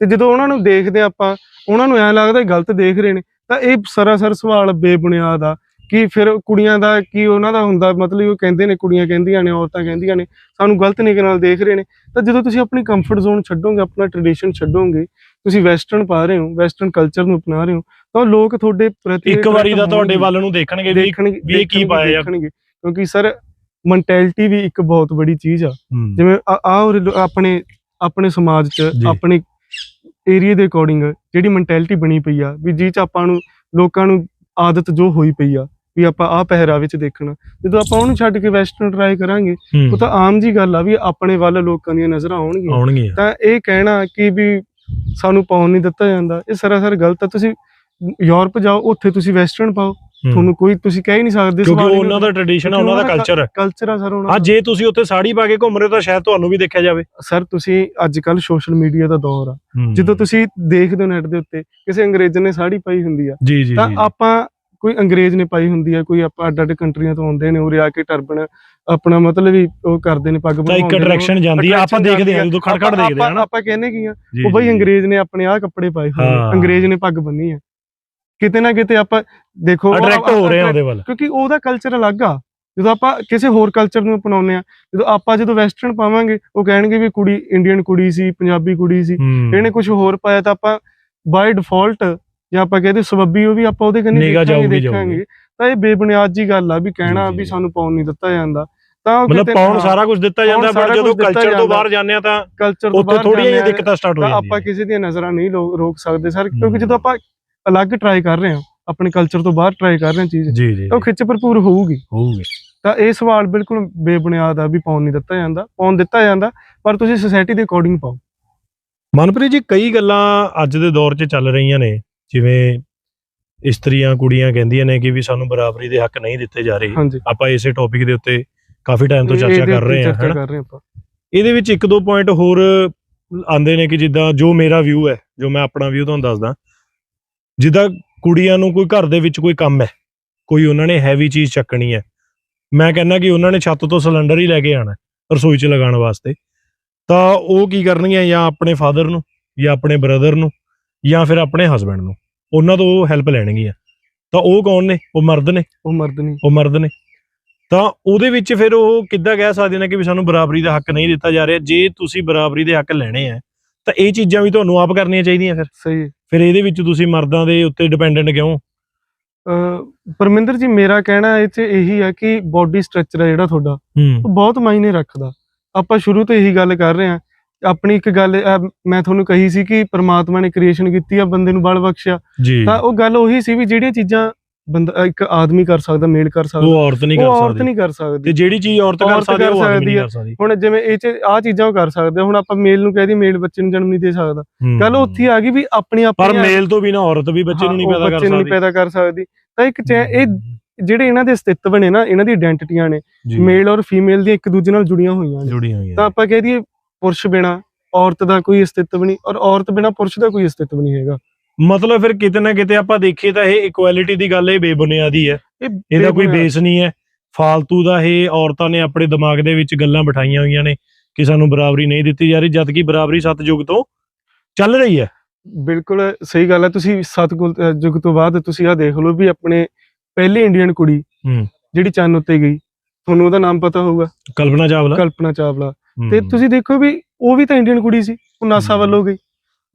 ਤੇ ਜਦੋਂ ਉਹਨਾਂ ਨੂੰ ਦੇਖਦੇ ਆਪਾਂ ਉਹਨਾਂ ਨੂੰ ਐਂ ਲੱਗਦਾ ਗਲਤ ਦੇਖ ਰਹੇ ਨੇ ਤਾਂ ਇਹ ਸਰਾਸਰ ਸਵਾਲ ਬੇਬੁਨਿਆਦ ਆ। ਕਿ ਫਿਰ ਕੁੜੀਆਂ ਦਾ ਕੀ ਉਹਨਾਂ ਦਾ ਹੁੰਦਾ ਮਤਲਬ ਉਹ ਕਹਿੰਦੇ ਨੇ ਕੁੜੀਆਂ ਕਹਿੰਦੀਆਂ ਨੇ ਔਰਤਾਂ ਕਹਿੰਦੀਆਂ ਨੇ ਸਾਨੂੰ ਗਲਤ ਨਿਗਾਹ ਨਾਲ ਦੇਖ ਰਹੇ ਨੇ ਤਾਂ ਜਦੋਂ ਤੁਸੀਂ ਆਪਣੀ ਕੰਫਰਟ ਜ਼ੋਨ ਛੱਡੋਗੇ ਆਪਣਾ ਟ੍ਰੈਡੀਸ਼ਨ ਛੱਡੋਗੇ ਤੁਸੀਂ ਵੈਸਟਰਨ ਪਾ ਰਹੇ ਹੋ ਵੈਸਟਰਨ ਕਲਚਰ ਨੂੰ ਅਪਣਾ ਰਹੇ ਹੋ ਤਾਂ ਲੋਕ ਤੁਹਾਡੇ ਪ੍ਰਤੀ ਇੱਕ ਵਾਰੀ ਦਾ ਤੁਹਾਡੇ। ਵੱਲ ਨੂੰ ਦੇਖਣਗੇ ਵੀ ਦੇਖਣਗੇ ਵੀ ਇਹ ਕੀ ਪਾਇਆ। ਦੇਖਣਗੇ ਕਿਉਂਕਿ ਸਰ ਮੈਂਟੈਲਿਟੀ ਵੀ ਇੱਕ ਬਹੁਤ ਬੜੀ ਚੀਜ਼ ਆ ਜਿਵੇਂ ਆ ਆਪਣੇ ਆਪਣੇ ਸਮਾਜ ਚ। ਆਪਣੇ ਏਰੀਆ ਦੇ ਅਕੋਰਡਿੰਗ ਜਿਹੜੀ ਮੈਂਟੈਲਿਟੀ ਬਣੀ ਪਈ ਆ ਵੀ ਜੀ ਚ ਆਪਾਂ ਨੂੰ ਲੋਕਾਂ ਨੂੰ ਆਦਤ ਜੋ ਹੋਈ ਪਈ ਆ ਵੀ ਆਪਾਂ ਆ ਪਹਿਰਾਵੇ ਚ ਦੇਖਣਾ। ਜਦੋਂ ਆਪਾਂ ਉਹਨੂੰ ਛੱਡ ਕੇ ਵੈਸਟਰਨ ਟਰਾਈ ਕਰਾਂਗੇ ਹੂੰ, ਉਹ ਤਾਂ ਆਮ ਜੀ ਗੱਲ ਆ ਵੀ ਆਪਣੇ ਵੱਲ ਲੋਕਾਂ ਦੀਆਂ ਨਜ਼ਰਾਂ ਆਉਣਗੀਆਂ। ਤਾਂ ਇਹ ਕਹਿਣਾ ਕਿ ਵੀ ਸਾਨੂੰ ਪਾਉਣ ਨਹੀਂ ਦਿੱਤਾ ਜਾਂਦਾ। ਇਹ ਸਰਾਸਰ ਗਲਤ ਆ। ਤੁਸੀਂ ਯੂਰਪ ਜਾਓ ਉੱਥੇ ਤੁਸੀਂ ਵੈਸਟਰਨ ਪਾਓ। ਤੁਹਾਨੂੰ ਕੋਈ ਤੁਸੀਂ ਕਹਿ ਹੀ ਨਹੀਂ ਸਕਦੇ ਕਿਉਂਕਿ ਉਹ ਉਹਨਾਂ ਦਾ ਟ੍ਰੈਡੀਸ਼ਨ ਹੈ ਉਹਨਾਂ ਦਾ ਕਲਚਰ ਹੈ ਕਲਚਰ ਆ। ਸਰ ਉਹਨਾਂ ਆ ਦਾ। ਜੇ ਤੁਸੀਂ ਉੱਥੇ ਸਾੜੀ ਪਾ ਕੇ ਘੁੰਮ ਰਹੇ ਹੋ ਤਾਂ ਸ਼ਾਇਦ ਤੁਹਾਨੂੰ ਵੀ ਦੇਖਿਆ ਜਾਵੇ। ਸਰ ਤੁਸੀਂ ਅੱਜ ਕੱਲ ਸੋਸ਼ਲ ਮੀਡੀਆ ਦਾ ਦੌਰ ਆ। ਜਦੋਂ ਤੁਸੀਂ ਦੇਖਦੇ ਹੋ ਨੈਟ ਦੇ ਉੱਤੇ ਕਿਸੇ ਅੰਗਰੇਜ਼ ਨੇ ਸਾੜੀ ਪਾਈ ਹੁੰਦੀ ਆ। ਤਾਂ ਆਪਾਂ ਕੋਈ ਅੰਗਰੇਜ਼ ਨੇ ਪਾਈ ਹੁੰਦੀ ਆ ਕੋਈ ਆਪਾਂ ਅੱਡ ਅੱਡ ਕੰਟਰੀਆਂ ਤੋਂ ਆਉਂਦੇ ਨੇ ਉਰੇ ਆ ਕੇ ਟਰਬਨ ਆਪਣਾ ਮਤਲਬ ਵੀ ਉਹ ਕਰਦੇ ਨੇ ਪੱਗ ਤਾਂ ਇੱਕ ਬਣਵਾਉਂਦੇ ਨੇ, ਉਹ ਅਟਰੈਕਸ਼ਨ ਜਾਂਦੀ ਆ ਆਪਾਂ ਦੇਖਦੇ ਆ ਜਾਂਦੀ ਜਦੋਂ ਖੜ ਖੜ ਦੇਖਦੇ ਆ ਨਾ ਆਪਾਂ ਕਹਿੰਦੇ ਕੀ ਆ ਉਹ ਬਈ ਅੰਗਰੇਜ਼ ਨੇ ਆਪਣੇ ਆਹ ਕੱਪੜੇ ਪਾਏ ਹੋਏ ਹਾਂ। ਅੰਗਰੇਜ਼ ਨੇ ਪੱਗ ਬੰਨੀ ਆ। ਕਿਤੇ ਨਾ ਕਿਤੇ ਆਪਾਂ ਦੇਖੋ ਅਟਰੈਕਟ ਹੋ ਰਹੇ ਆ ਉਹਦੇ ਵੱਲ। ਕਿਉਂਕਿ ਉਹਦਾ ਕਲਚਰ ਅਲੱਗ ਆ। ਜਦੋਂ ਆਪਾਂ ਕਿਸੇ ਹੋਰ ਕਲਚਰ ਨੂੰ ਅਪਣਾਉਂਦੇ ਆ ਜਦੋਂ ਆਪਾਂ ਜਦੋਂ ਵੈਸਟਰਨ ਪਾਵਾਂਗੇ ਉਹ ਕਹਿਣਗੇ ਵੀ ਕੁੜੀ ਇੰਡੀਅਨ ਕੁੜੀ ਸੀ ਪੰਜਾਬੀ ਕੁੜੀ ਸੀ। ਹੂੰ। ਇਹਨੇ ਕੁਝ ਹੋਰ ਪਾਇਆ ਤਾਂ ਆਪਾਂ ਬਾਈ ਡਿਫਾਲਟ ਜਾਂ ਆਪਾਂ ਕਹਦੇ ਸਬੱਬੀ ਉਹ ਵੀ ਆਪਾਂ ਉਹਦੇ ਕੰਨੀ ਨਿਗਾਹ ਦੇਖਾਂਗੇ ਜਾਊਗੀ, ਦੇਖਾਂਗੇ। ਤਾਂ ਇਹ ਬੇਬੁਨਿਆਦ ਜੀ ਗੱਲ ਆ ਵੀ ਕਹਿਣਾ ਜੀ, ਵੀ ਜੀ। ਸਾਨੂੰ ਪਾਉਣ ਨਹੀਂ ਦਿੱਤਾ ਜਾਂਦਾ। ਤਾਂ ਉਹ ਮਤਲਬ ਕਿਤੇ- ਪਾਉਣ ਸਾਰਾ ਕੁਝ ਦਿੱਤਾ ਪਾਉਣ ਜਾਂਦਾ ਪਰ ਜਦੋਂ ਕੁਝ ਦਿੱਤਾ ਕਲਚਰ ਤੋਂ ਜਾਂਦਾ। ਬਾਹਰ ਜਾਂਦੇ ਆ ਤਾਂ ਕਲਚਰ ਤੋਂ ਉੱਥੇ ਬਾਹਰ ਥੋੜੀਆਂ ਜਿਹੀਆਂ ਜਾਂਦੇ ਆ, ਦਿੱਕਤਾਂ ਸਟਾਰਟ ਹੋ ਤਾਂ ਜਾਂਦੀਆਂ ਆਪਾਂ ਕਿਸੇ ਦੀਆਂ ਨਜ਼ਰਾਂ ਨਹੀਂ ਰੋਕ ਸਕਦੇ ਸਰ ਕਿਉਂਕਿ। ਜਦੋਂ ਆਪਾਂ ਅਲੱਗ ਟਰਾਈ ਕਰ ਰਹੇ ਹਾਂ ਆਪਣੇ ਕਲਚਰ ਤੋਂ ਬਾਹਰ ਟਰਾਈ ਕਰ ਰਹੇ ਹਾਂ ਚੀਜ਼ ਜੀ ਜੀ ਤਾਂ ਉਹ ਖਿੱਚ ਭਰਪੂਰ ਹੋਊਗੀ। ਹੋਊਗੀ। ਤਾਂ ਇਹ ਸਵਾਲ ਬਿਲਕੁਲ ਬੇਬੁਨਿਆਦ ਆ ਵੀ ਪਾਉਣ ਨਹੀਂ ਦਿੱਤਾ ਜਾਂਦਾ ਪਾਉਣ ਦਿੱਤਾ ਜਾਂਦਾ ਪਰ ਤੁਸੀਂ ਸੋਸਾਇਟੀ ਦੇ ਅਕੋਰਡਿੰਗ ਪਾਓ। ਮਨਪ੍ਰੀਤ ਜੀ ਕਈ ਗੱਲਾਂ ਅੱਜ ਦੇ ਦੌਰ 'ਚ ਚੱਲ ਰਹੀਆਂ ਨੇ। ਜਿਵੇਂ ਇਸਤਰੀਆਂ ਕੁੜੀਆਂ ਕਹਿੰਦੀਆਂ ਨੇ ਕਿ ਵੀ ਸਾਨੂੰ ਬਰਾਬਰੀ ਦੇ ਹੱਕ ਨਹੀਂ ਦਿੱਤੇ ਜਾ ਰਹੇ। ਹਾਂਜੀ। ਆਪਾਂ ਇਸੇ ਟੌਪਿਕ ਦੇ ਉੱਤੇ ਕਾਫੀ ਟਾਈਮ ਤੋਂ ਚਰਚਾ ਕਰ ਰਹੇ ਹਾਂ ਚਰਚਾ ਹੈਨਾ? ਕਰ ਰਹੇ ਹਾਂ ਆਪਾਂ। ਇਹਦੇ ਵਿੱਚ ਇੱਕ ਦੋ ਪੁਆਇੰਟ ਹੋਰ ਆਂਦੇ ਨੇ ਕਿ ਜਿੱਦਾਂ ਜੋ ਮੇਰਾ ਵਿਊ ਹੈ ਜੋ ਮੈਂ ਆਪਣਾ ਵਿਊ ਤੁਹਾਨੂੰ ਦੱਸਦਾ ਜਿੱਦਾਂ ਕੁੜੀਆਂ ਨੂੰ ਕੋਈ ਘਰ ਦੇ ਵਿੱਚ ਕੋਈ ਕੰਮ ਹੈ ਕੋਈ ਉਹਨਾਂ ਨੇ ਹੈਵੀ ਚੀਜ਼ ਚੱਕਣੀ ਹੈ ਮੈਂ ਕਹਿੰਦਾ ਕਿ ਉਹਨਾਂ ਨੇ ਛੱਤ ਤੋਂ ਸਿਲੰਡਰ ਹੀ ਲੈ ਕੇ ਆਣਾ ਰਸੋਈ 'ਚ ਲਗਾਉਣ ਵਾਸਤੇ ਤਾਂ ਉਹ ਕੀ ਕਰਨਗੀਆਂ ਜਾਂ ਆਪਣੇ ਫਾਦਰ ਨੂੰ ਜਾਂ ਆਪਣੇ ਬ੍ਰਦਰ ਨੂੰ ਜਾਂ ਫਿਰ ਆਪਣੇ ਹਸਬੰਡ ਨੂੰ। ਉਹਨਾਂ ਤੋਂ ਹੈਲਪ ਲੈਣਗੀਆਂ ਤਾਂ ਉਹ ਕੌਣ ਨੇ? ਉਹ ਮਰਦ ਨੇ। ਉਹ ਮਰਦ ਨਹੀਂ ਉਹ ਮਰਦ ਨੇ। ਤਾਂ ਉਹਦੇ ਵਿੱਚ ਫਿਰ ਉਹ ਕਿੱਦਾਂ ਕਹਿ ਸਕਦੇ ਨੇ ਕਿ ਵੀ ਸਾਨੂੰ ਬਰਾਬਰੀ ਦਾ ਹੱਕ ਨਹੀਂ ਦਿੱਤਾ ਜਾ ਰਿਹਾ। ਜੇ ਤੁਸੀਂ ਬਰਾਬਰੀ ਦੇ ਹੱਕ ਲੈਣੇ ਆ ਤਾਂ ਇਹ ਚੀਜ਼ਾਂ ਵੀ ਤੁਹਾਨੂੰ ਆਪ ਕਰਨੀਆਂ ਚਾਹੀਦੀਆਂ ਫਿਰ। ਸਹੀ। ਫਿਰ ਇਹਦੇ ਵਿੱਚ ਤੁਸੀਂ ਮਰਦਾਂ ਦੇ ਉੱਤੇ ਡਿਪੈਂਡੈਂਟ ਕਿਉਂ? ਪਰਮਿੰਦਰ ਜੀ ਮੇਰਾ ਕਹਿਣਾ ਇਹ 'ਚ ਇਹੀ ਹੈ ਕਿ ਬਾਡੀ ਸਟਰਕਚਰ ਹੈ ਜਿਹੜਾ ਤੁਹਾਡਾ ਉਹ ਬਹੁਤ ਮਾਇਨੇ ਰੱਖਦਾ। ਆਪਾਂ ਸ਼ੁਰੂ ਤੋਂ ਇਹੀ ਗੱਲ ਕਰ ਰਹੇ ਹਾਂ ਆਪਣੀ ਇੱਕ ਗੱਲ ਅਹ ਮੈਂ ਤੁਹਾਨੂੰ ਕਹੀ ਸੀ ਕਿ ਪ੍ਰਮਾਤਮਾ ਨੇ ਕ੍ਰੀਏਸ਼ਨ ਕੀਤੀ ਆ ਬੰਦੇ ਨੂੰ ਬਲ ਬਖਸ਼ਿਆ। ਜੀ। ਤਾਂ ਉਹ ਗੱਲ ਉਹੀ ਸੀ ਵੀ ਜਿਹੜੀਆਂ ਚੀਜ਼ਾਂ ਬੰਦਾ ਇੱਕ ਆਦਮੀ ਕਰ ਸਕਦਾ ਮੇਲ ਕਰ ਉਹ ਸਕਦਾ ਔਰਤ ਨਹੀਂ ਉਹ ਕਰ ਔਰਤ ਸਕਦੀ। ਨਹੀਂ ਕਰ ਤੇ ਸਕਦੀ ਜਿਹੜੀ ਚੀਜ਼ ਔਰਤ ਕਰ ਔਰਤ ਸਕਦੀ ਉਹ ਕਰ ਆਦਮੀ ਨਹੀਂ। ਕਰ ਸਕਦੀ। ਹੁਣ ਜਿਵੇਂ ਇਹ ਚ ਆ ਚੀਜ਼ਾਂ ਉਹ ਕਰ ਸਕਦੇ ਆ, ਹੁਣ ਆਪਾਂ ਮੇਲ ਨੂੰ ਕਹਿ ਦੀ ਮੇਲ ਬੱਚੇ ਨੂੰ ਜਨਮ ਨਹੀਂ ਦੇ ਸਕਦਾ। ਹੂੰ। ਗੱਲ ਉੱਥੇ ਆ ਗਈ ਵੀ ਆਪਣੀ ਪਰ ਆਪਣੀ ਮੇਲ ਤੋਂ ਬਿਨਾ ਔਰਤ ਵੀ ਬੱਚੇ ਨੂੰ ਨਹੀਂ ਹਾਂ, ਉਹ ਪੈਦਾ ਕਰ ਬੱਚੇ ਨੂੰ ਨਹੀਂ ਸਕਦੀ। ਪੈਦਾ ਕਰ ਸਕਦੀ। ਤਾਂ ਇੱਕ ਚੈ- ਇਹ ਜਿਹੜੇ ਇਹਨਾਂ ਦੇ ਅਸਤਿਤਵ ਨੇ ਨਾ ਇਹਨਾਂ ਦੀ ਆਇਡੈਂਟੀਟੀਆਂ ਨੇ ਜੀ, ਮੇਲ ਔਰ ਫੀਮੇਲ ਦੀਆਂ ਇੱਕ ਦੂਜੇ ਨਾਲ ਜੁੜੀਆਂ ਹੋਈਆਂ ਨੇ। ਜੁੜੀਆਂ ਹੋਈਆਂ ਤਾਂ ਆਪਾਂ ਕਹਿ ਦਈਏ ਪੁਰਸ਼ ਬਿਨਾ ਔਰਤ ਦਾ ਕੋਈ ਅਸਤਿਤਵ ਨਹੀਂ ਔਰ ਔਰਤ ਬਿਨਾ ਪੁਰਸ਼ ਦਾ ਕੋਈ ਅਸਤਿਤਵ ਨਹੀਂ ਹੈਗਾ। ਮਤਲਬ ਫਿਰ ਕਿਤੇ ਨਾ ਕਿਤੇ ਆਪਾਂ ਦੇਖੀਏ ਤਾਂ ਇਹ ਇਕੁਐਲਿਟੀ ਦੀ ਗੱਲ ਇਹ ਬੇਬੁਨਿਆਦੀ ਹੈ। ਇਹ ਇਹਦਾ ਕੋਈ ਬੇਸ ਨਹੀਂ ਹੈ। ਫਾਲਤੂ ਦਾ ਇਹ ਔਰਤਾਂ ਨੇ ਆਪਣੇ ਦਿਮਾਗ ਦੇ ਵਿੱਚ ਗੱਲਾਂ ਬਿਠਾਈਆਂ ਹੋਈਆਂ ਨੇ ਕਿ ਸਾਨੂੰ ਬਰਾਬਰੀ ਨਹੀਂ ਦਿੱਤੀ ਜਾ ਰਹੀ ਜਦ ਕਿ ਬਰਾਬਰੀ ਸਤਜੁਗ ਤੋਂ ਚੱਲ ਰਹੀ ਹੈ। ਬਿਲਕੁਲ ਸਹੀ ਗੱਲ ਹੈ। ਤੁਸੀਂ ਯੁੱਗ ਤੋਂ ਬਾਅਦ ਤੁਸੀਂ ਆ ਦੇਖ ਲਓ ਵੀ ਆਪਣੇ ਪਹਿਲੀ ਇੰਡੀਅਨ ਕੁੜੀ। ਜਿਹੜੀ ਚੰਨ ਉੱਤੇ ਗਈ ਤੁਹਾਨੂੰ ਉਹਦਾ ਨਾਮ ਪਤਾ ਹੋਊਗਾ। ਕਲਪਨਾ ਚਾਵਲਾ। ਕਲਪਨਾ ਚਾਵਲਾ। ਤੇ। ਤੁਸੀਂ ਦੇਖੋ ਵੀ ਉਹ ਵੀ ਤਾਂ ਇੰਡੀਅਨ ਕੁੜੀ ਸੀ ਉਹ ਨਾਸਾ। ਵੱਲੋਂ ਗਈ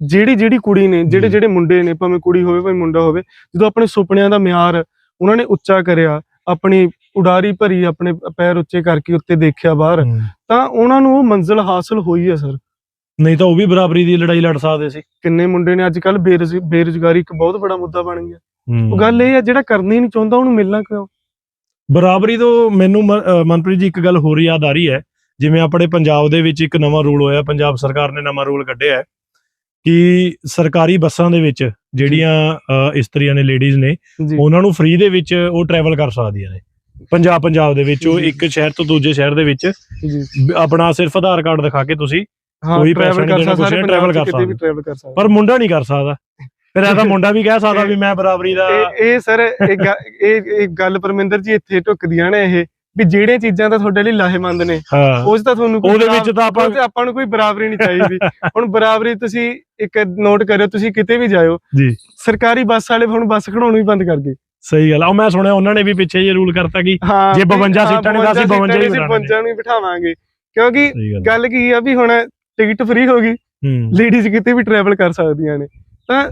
ਜਿਹੜੀ ਜਿਹੜੀ ਕੁੜੀ ਨੇ ਜਿਹੜੇ। ਜਿਹੜੇ ਮੁੰਡੇ ਨੇ ਭਾਵੇਂ ਕੁੜੀ ਹੋਵੇ ਭਾਵੇਂ ਮੁੰਡਾ ਹੋਵੇ ਜਦੋਂ ਆਪਣੇ ਸੁਪਨਿਆਂ ਦਾ ਮਿਆਰ ਉਹਨਾਂ ਨੇ ਉੱਚਾ ਕਰਿਆ ਆਪਣੀ ਉਡਾਰੀ ਭਰੀ ਆਪਣੇ ਪੈਰ ਉੱਚੇ ਕਰਕੇ ਉੱਤੇ ਦੇਖਿਆ ਬਾਹਰ। ਤਾਂ ਉਹਨਾਂ ਨੂੰ ਉਹ ਮੰਜ਼ਿਲ ਹਾਸਲ ਹੋਈ ਹੈ ਸਰ ਨਹੀਂ ਤਾਂ ਉਹ ਵੀ ਬਰਾਬਰੀ ਦੀ ਲੜਾਈ ਲੜ ਸਕਦੇ ਸੀ ਕਿੰਨੇ ਮੁੰਡੇ ਨੇ ਅੱਜ ਕੱਲ ਬੇਰੁਜ਼ਗਾਰੀ ਇੱਕ ਬਹੁਤ ਬੜਾ ਮੁੱਦਾ ਬਣ ਗਿਆ। ਉਹ ਗੱਲ ਇਹ ਹੈ ਜਿਹੜਾ ਕਰਨਾ ਨਹੀਂ ਚਾਹੁੰਦਾ ਉਹਨੂੰ ਮਿਲਣਾ ਕਿਉਂ ਬਰਾਬਰੀ ਤੋਂ ਮੈਨੂੰ ਮਨਪ੍ਰੀਤ ਜੀ ਇੱਕ ਗੱਲ ਹੋਰ ਯਾਦ ਆ ਰਹੀ ਹੈ ਜਿਵੇਂ ਆਪਣੇ ਪੰਜਾਬ ਦੇ ਵਿੱਚ ਇੱਕ ਨਵਾਂ ਰੂਲ ਹੋਇਆ ਪੰਜਾਬ ਸਰਕਾਰ ਨੇ ਨਵਾਂ ਰੂਲ ਕੱਢਿਆ ਹੈ ਕਿ ਸਰਕਾਰੀ ਬੱਸਾਂ ਦੇ ਵਿੱਚ ਜਿਹੜੀਆਂ ਇਸਤਰੀਆਂ ਨੇ ਲੇਡੀਜ਼ ਨੇ ਉਹਨਾਂ ਨੂੰ ਫ੍ਰੀ ਦੇ ਵਿੱਚ ਉਹ ਟਰੈਵਲ ਕਰ ਸਕਦੀਆਂ ਨੇ। ਪੰਜਾਬ ਪੰਜਾਬ ਦੇ ਵਿੱਚ ਉਹ। ਇੱਕ ਸ਼ਹਿਰ ਤੋਂ ਦੂਜੇ ਸ਼ਹਿਰ ਦੇ ਵਿੱਚ ਆਪਣਾ ਸਿਰਫ ਆਧਾਰ ਕਾਰਡ ਦਿਖਾ ਕੇ ਤੁਸੀਂ ਕੋਈ ਨਹੀਂ ਦੇਣਾ, ਸਕਦਾ, ਸਾਰੇ 'ਚ ਕਰ ਸਕਦਾ। ਕਰ ਪਰ ਮੁੰਡਾ ਨਹੀਂ ਕਰ ਸਕਦਾ। ਫਿਰ ਇਹਦਾ ਮੁੰਡਾ ਵੀ ਕਹਿ ਸਕਦਾ ਵੀ ਮੈਂ ਬਰਾਬਰੀ ਦਾ ਇਹ ਸਰ ਇਹ ਇਹ ਗੱਲ ਪਰਮਿੰਦਰ ਜੀ ਇੱਥੇ ਢੁੱਕਦੀਆਂ ਨੇ ਇਹ। ਵੀ ਜਿਹੜੀਆਂ ਚੀਜ਼ਾਂ ਤਾਂ ਤੁਹਾਡੇ ਲਈ ਲਾਹੇਮੰਦ ਨੇ ਹਾਂ। ਉਸ ਤਾਂ ਤੁਹਾਨੂੰ ਉਹਦੇ ਵਿੱਚ ਤਾਂ ਆਪਾਂ- ਉਹ 'ਚ ਆਪਾਂ ਨੂੰ ਕੋਈ ਬਰਾਬਰੀ ਨਹੀਂ ਚਾਹੀਦੀ। ਹੁਣ ਬਰਾਬਰੀ ਤੁਸੀਂ ਇੱਕ ਨੋਟ ਕਰਿਓ ਤੁਸੀਂ ਕਿਤੇ ਵੀ ਜਾਇਓ ਜੀ। ਸਰਕਾਰੀ ਬੱਸ ਵਾਲੇ ਹੁਣ ਬੱਸ ਖੜਾਉਣੀ ਵੀ ਬੰਦ ਕਰ ਗਏ। ਸਹੀ ਗੱਲ ਆ। ਉਹ ਮੈਂ ਸੁਣਿਆ ਉਹਨਾਂ ਨੇ ਵੀ ਪਿੱਛੇ ਜੇ ਰੂਲ ਕਰਤਾ ਕਿ ਜੇ ਵੀ 52 ਹਾਂ, ਸੀਟਾਂ ਨੇ ਤਾਂ ਅਸੀਂ 52 ਹੀ ਅਸੀਂ ਬਿਠਾਉਣੇ ਨੇ। 52 ਨੂੰ ਬਿਠਾਵਾਂਗੇ। ਕਿਉਂਕਿ ਗੱਲ ਕੀ ਆ ਵੀ ਹੁਣ ਟਿਕਟ ਫ੍ਰੀ ਹੋ ਗਈ। ਲੇਡੀਜ਼ ਕਿਤੇ ਵੀ ਟਰੈਵਲ ਕਰ ਸਕਦੀਆਂ ਨੇ। ਤਾਂ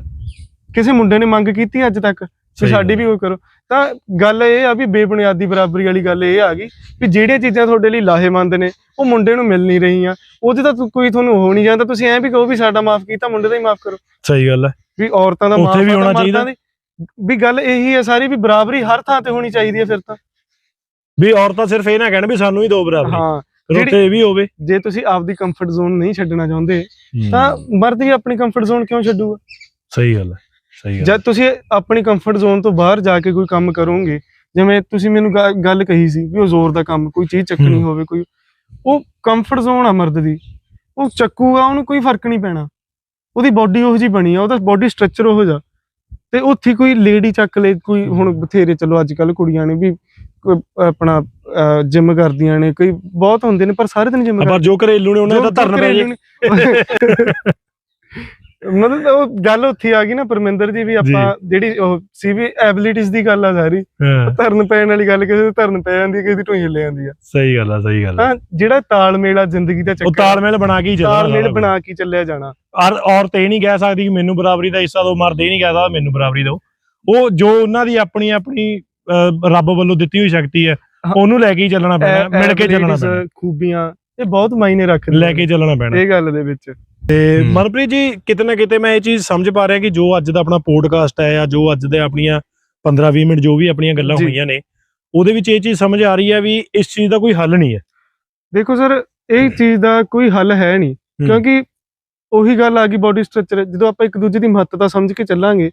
ਕਿਸੇ ਮੁੰਡੇ ਨੇ ਮੰਗ ਕੀਤੀ ਅੱਜ ਤੱਕ? ਸਹੀ ਸਾਡੀ ਵੀ ਉਹ ਕਰੋ। ਤਾਂ ਗੱਲ ਇਹ ਆ ਵੀ ਬੇਬੁਨਿਆਦੀ ਬਰਾਬਰੀ ਵਾਲੀ ਗੱਲ ਇਹ ਆ ਗਈ ਵੀ ਜਿਹੜੀਆਂ ਚੀਜ਼ਾਂ ਤੁਹਾਡੇ ਲਈ ਲਾਹੇਮੰਦ ਨੇ ਉਹ ਮੁੰਡੇ ਨੂੰ ਮਿਲ ਨਹੀਂ ਰਹੀਆਂ। ਉਹਦੇ ਤਾਂ ਕੋਈ ਤੁਹਾਨੂੰ ਹੋ ਨਹੀਂ ਜਾਂਦਾ। ਤੁਸੀਂ ਐਂ ਵੀ ਕਹੋ ਵੀ ਸਾਡਾ ਮਾਫ ਕੀਤਾ ਮੁੰਡੇ ਦਾ ਹੀ ਮਾਫ ਕਰੋ। ਸਹੀ ਗੱਲ ਹੈ। ਵੀ ਔਰਤਾਂ ਦਾ ਉੱਥੇ ਮਾਫ ਵੀ ਹੋਣਾ ਚਾਹੀਦਾ। ਵੀ ਗੱਲ ਇਹੀ ਹੈ ਸਾਰੀ ਵੀ ਬਰਾਬਰੀ ਹਰ ਥਾਂ ਤੇ ਹੋਣੀ ਚਾਹੀਦੀ ਹੈ ਫਿਰ ਤਾਂ। ਵੀ ਔਰਤਾਂ ਸਿਰਫ ਇਹ ਨਾ ਕਹਿਣ ਵੀ ਸਾਨੂੰ ਹੀ ਦੋ ਬਰਾਬਰੀ। ਹਾਂ ਉੱਥੇ ਇਹ ਵੀ ਹੋਵੇ। ਜੇ ਤੁਸੀਂ ਆਪਦੀ ਕੰਫਰਟ ਜ਼ੋਨ ਨਹੀਂ ਛੱਡਣਾ ਚਾਹੁੰਦੇ ਤਾਂ ਮਰਦ ਵੀ ਆਪਣੀ ਕੰਫਰਟ ਜ਼ੋਨ ਕਿਉਂ ਛੱਡੂਗਾ? ਸਹੀ ਗੱਲ ਹੈ। ਸਹੀ ਜਦ ਤੁਸੀਂ ਆਪਣੀ ਕੰਫਰਟ ਜ਼ੋਨ ਤੋਂ ਬਾਹਰ ਜਾ ਕੇ ਕੋਈ ਕੰਮ ਕਰੋਗੇ ਜਿਵੇਂ ਤੁਸੀਂ ਮੈਨੂੰ ਗੱਲ ਕਹੀ ਸੀ ਵੀ ਉਹ ਜ਼ੋਰ ਦਾ ਕੰਮ ਕੋਈ ਚੀਜ਼ ਚੱਕਣੀ। ਹੋਵੇ ਕੋਈ ਉਹ ਕੰਫਰਟ ਜ਼ੋਨ ਆ ਮਰਦ ਦੀ। ਉਹ ਚੱਕੂਗਾ ਉਹਨੂੰ ਕੋਈ ਫ਼ਰਕ ਨਹੀਂ ਪੈਣਾ। ਉਹਦੀ ਬਾਡੀ ਉਹੋ ਜੀ ਬਣੀ ਆ ਉਹਦਾ ਬਾਡੀ ਸਟਰਕਚਰ ਉਹੋ ਜਿਹਾ। ਤੇ ਉੱਥੇ ਕੋਈ ਲੇਡੀ ਚੱਕ ਲੇ ਕੋਈ ਹੁਣ ਬਥੇਰੇ ਚਲੋ ਅੱਜ ਕੱਲ ਕੁੜੀਆਂ ਨੇ ਵੀ ਆਪਣਾ ਜਿਮ ਕਰਦੀਆਂ ਨੇ ਕੋਈ ਬਹੁਤ ਹੁੰਦੇ ਨੇ ਪਰ ਸਾਰੇ ਦਿਨ ਜਿਮ ਪਰ ਜੋ ਘਰੇਲੂ ਨੇ ਉਹਨਾਂ ਦਾ ਧਰਨ ਪੈ ਜੇ ਮਤਲਬ ਉਹ ਗੱਲ ਉੱਥੇ ਆ ਗਈ ਨਾ ਪਰਮਿੰਦਰ ਜੀ ਵੀ ਆਪਾਂ ਜਿਹੜੀ ਉਹ ਸੀ ਵੀ ਐਬਿਲਿਟੀਜ਼ ਦੀ ਗੱਲ ਆ ਸਾਰੀ। ਹਾਂ, ਧਰਨ ਪੈਣ ਵਾਲੀ ਗੱਲ ਕਿਸੇ ਦੇ ਧਰਨ ਪੈ ਜਾਂਦੀ ਹੈ, ਕਿਸੇ ਦੀ ਢੋਈ ਹਿੱਲ ਜਾਂਦੀ ਆ। ਸਹੀ ਗੱਲ ਆ ਸਹੀ ਗੱਲ ਆ। ਜਿਹੜਾ ਤਾਲਮੇਲ ਆ ਜ਼ਿੰਦਗੀ ਦਾ ਉਹ ਚੱਕਰ ਤਾਲਮੇਲ ਬਣਾ ਕੇ ਹੀ ਚੱਲਣਾ ਤਾਲਮੇਲ ਬਣਾ ਕੇ ਚੱਲਿਆ ਜਾਣਾ। ਔਰ ਔਰਤ ਇਹ ਨਹੀਂ ਕਹਿ ਸਕਦੀ ਕਿ ਮੈਨੂੰ ਬਰਾਬਰੀ ਦਾ ਹਿੱਸਾ ਦਿਓ ਮਰਦ ਇਹ ਨਹੀਂ ਕਹਿ ਸਕਦਾ ਮੈਨੂੰ ਬਰਾਬਰੀ ਦਿਓ। ਉਹ ਜੋ ਉਹਨਾਂ ਦੀ ਆਪਣੀ ਆਪਣੀ ਰੱਬ ਵੱਲੋਂ ਦਿੱਤੀ ਹੋਈ ਸ਼ਕਤੀ ਹੈ ਹਾਂ। ਉਹਨੂੰ ਲੈ ਕੇ ਹੀ ਚੱਲਣਾ ਪੈਣਾ ਮਿਲ ਕੇ ਚੱਲਣਾ ਪੈਣਾ। ਖੂਬੀਆਂ ਇਹ ਬਹੁਤ ਮਾਇਨੇ ਰੱਖਦੇ ਲੈ ਕੇ ਚੱਲਣਾ ਪੈਣਾ। ਇਹ ਗੱਲ ਦੇ ਵਿੱਚ। ਤੇ। ਮਨਪ੍ਰੀਤ ਜੀ ਕਿਤੇ ਨਾ ਕਿਤੇ ਮੈਂ ਇਹ ਚੀਜ਼ ਸਮਝ ਪਾ ਰਿਹਾ ਕਿ ਜੋ ਅੱਜ ਦਾ ਆਪਣਾ ਪੋਡਕਾਸਟ ਹੈ ਜਾਂ ਜੋ ਅੱਜ ਦੇ ਆਪਣੀਆਂ 15-20 ਮਿੰਟ ਜੋ ਵੀ ਆਪਣੀਆਂ ਗੱਲਾਂ। ਹੋਈਆਂ ਨੇ ਉਹਦੇ ਵਿੱਚ ਇਹ ਚੀਜ਼ ਸਮਝ ਆ ਰਹੀ ਹੈ ਵੀ ਇਸ ਚੀਜ਼ ਦਾ ਕੋਈ ਹੱਲ ਨਹੀਂ ਹੈ ਦੇਖੋ ਸਰ ਇਹ ਚੀਜ਼ ਦਾ ਕੋਈ ਹੱਲ ਹੈ ਨਹੀਂ। ਕਿਉਂਕਿ ਉਹੀ ਗੱਲ ਆ ਗਈ ਬਾਡੀ ਸਟਰਕਚਰ ਜਦੋਂ ਆਪਾਂ ਇੱਕ ਦੂਜੇ ਦੀ ਮਹੱਤਤਾ ਸਮਝ ਕੇ ਚੱਲਾਂਗੇ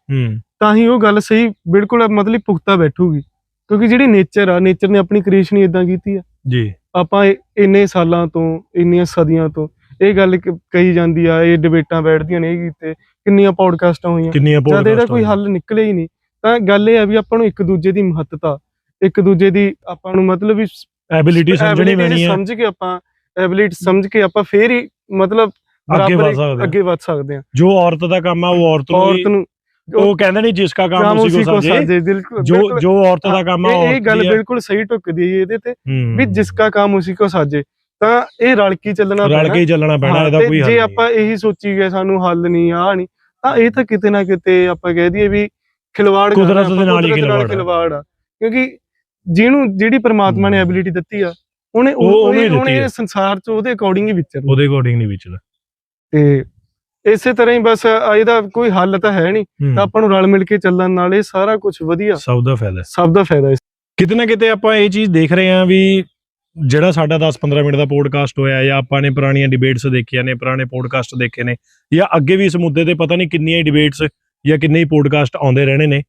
ਤਾਂ ਹੀ ਉਹ ਗੱਲ ਸਹੀ ਬਿਲਕੁਲ ਮਤਲਬ ਪੁਖਤਾ ਬੈਠੂਗੀ ਕਿਉਂਕਿ ਜਿਹੜੀ ਨੇਚਰ ਆ ਨੇਚਰ ਨੇ ਆਪਣੀ ਕ੍ਰੀਏਸ਼ਨ ਹੀ ਇਦਾਂ ਕੀਤੀ ਆ ਜੀ ਆਪਾਂ ਇੰਨੇ ਸਾਲਾਂ ਤੋਂ ਇੰਨੀਆਂ ਸਦੀਆਂ ਤੋਂ ਇਹ ਗੱਲ ਕ- ਕਹੀ ਜਾਂਦੀ ਆ ਇਹ ਡਿਬੇਟਾਂ ਬੈਠਦੀਆਂ ਨੇ ਇਹ ਕੀਤੇ ਕਿੰਨੀਆਂ ਪੌਡਕਾਸਟਾਂ ਹੋਈਆਂ ਕਿੰਨੀਆਂ ਜਦ ਇਹਦਾ ਪੋਡਕਾਸਟ ਕੋਈ ਹੱਲ ਨਿਕਲੇ ਹੀ ਨਹੀਂ ਤਾਂ ਗੱਲ ਇਹ ਆ ਵੀ ਆਪਾਂ ਨੂੰ ਇੱਕ ਦੂਜੇ ਦੀ ਮਹੱਤਤਾ ਇੱਕ ਦੂਜੇ ਦੀ ਆਪਾਂ ਨੂੰ ਮਤਲਬ ਵੀ ਐਬਿਲਿਟੀ ਸਮਝਣੀ ability ਪੈਣੀ ਹੈ ਸਮਝ ਕੇ ਆਪਾਂ ਐਬਿਲਿਟੀ ਸਮਝ ਕੇ ਆਪਾਂ ਫੇਰ ਹੀ ਮਤਲਬ ਅੱਗੇ ਬਰਾਬਰ ਵਧ ਸਕਦੇ ਹਾਂ। ਅੱਗੇ ਵੱਧ ਸਕਦੇ ਹਾਂ ਜੋ ਔਰਤ ਦਾ ਕੰਮ ਆ ਉਹ ਔਰਤ ਨੂੰ ਔਰਤ ਨੂੰ ਉਹ ਕਹਿੰਦੇ ਨਹੀਂ ਜਿਸ ਕਾ ਕੰਮ ਉਸੇ ਕੋ ਬਿਲਕੁਲ ਜੋ ਬਿਲਕੁਲ। ਜੋ ਔਰਤ ਦਾ ਕੰਮ ਆ ਇਹ ਇਹ ਗੱਲ ਦੀ। ਬਿਲਕੁਲ ਸਹੀ ਟੁੱਕਦੀ ਹੈ ਇਹਦੇ ਤੇ। ਵੀ ਜਿਸ ਕਾ ਕੰਮ ਉਸੇ ਕੋ ਸਾਜੇ ਤਾਂ ਇਹ ਰਲ ਕੇ ਚੱਲਣਾ ਰਲ ਕੇ ਚੱਲਣਾ ਪੈਣਾ ਇਹਦਾ ਕੋਈ ਹੱਲ ਜੇ ਆਪਾਂ ਇਹੀ ਸੋਚੀ ਗਏ ਸਾਨੂੰ ਹੱਲ ਨਹੀਂ ਆ ਨਹੀਂ ਤਾਂ ਇਹ ਤਾਂ ਕਿਤੇ ਨਾ ਕਿਤੇ ਆਪਾਂ ਕਹਿ ਦਈਏ ਵੀ ਖਿਲਵਾੜ ਕੁਦਰਤ ਦੇ ਨਾਲ ਹੀ ਖਿਲਵਾੜ ਆ। ਕਿਉਂਕਿ ਜਿਹਨੂੰ ਜਿਹੜੀ ਪ੍ਰਮਾਤਮਾ ਨੇ। ਐਬਿਲਿਟੀ ਦਿੱਤੀ ਆ ਉਹਨੇ ਉਹ- ਉਹਨੂੰ। ਸੰਸਾਰ 'ਚ ਉਹਦੇ ਅਕੋਰਡਿੰਗ ਹੀ ਵਿਚਰਨਾ ਉਹਦੇ ਅਕੋਰਡਿੰਗ ਨਹੀਂ ਵਿਚਦਾ ਤੇ ਇਸੇ ਤਰ੍ਹਾਂ ਹੀ ਬਸ ਇਹਦਾ ਕੋਈ ਹੱਲ ਤਾਂ ਹੈ ਨਹੀਂ ਤਾਂ ਆਪਾਂ ਨੂੰ ਰਲ ਮਿਲ ਕੇ ਚੱਲਣ ਨਾਲ ਇਹ ਸਾਰਾ ਕੁਝ ਵਧੀਆ ਸਭ ਦਾ ਫਾਇਦਾ। ਸਭ ਦਾ ਫਾਇਦਾ ਕਿਤੇ ਨਾ ਕਿਤੇ ਆਪਾਂ ਇਹ ਚੀਜ਼ ਦੇਖ ਰਹੇ ਹਾਂ ਵੀ ਜਿਹੜਾ ਸਾਡਾ 10-15 ਮਿੰਟ ਦਾ ਪੋਡਕਾਸਟ ਹੋਇਆ ਜਾਂ ਆਪਾਂ ਨੇ ਪੁਰਾਣੀਆਂ ਡਿਬੇਟਸ ਦੇਖੀਆਂ ਨੇ, ਪੁਰਾਣੇ ਪੋਡਕਾਸਟ ਦੇਖੇ ਨੇ, ਜਾਂ ਅੱਗੇ ਵੀ ਇਸ ਮੁੱਦੇ ਤੇ ਪਤਾ ਨਹੀਂ ਕਿੰਨੀਆਂ ਹੀ ਡਿਬੇਟਸ ਜਾਂ ਕਿੰਨੇ ਹੀ ਪੋਡਕਾਸਟ ਆਉਂਦੇ ਰਹਿਣੇ ਨੇ,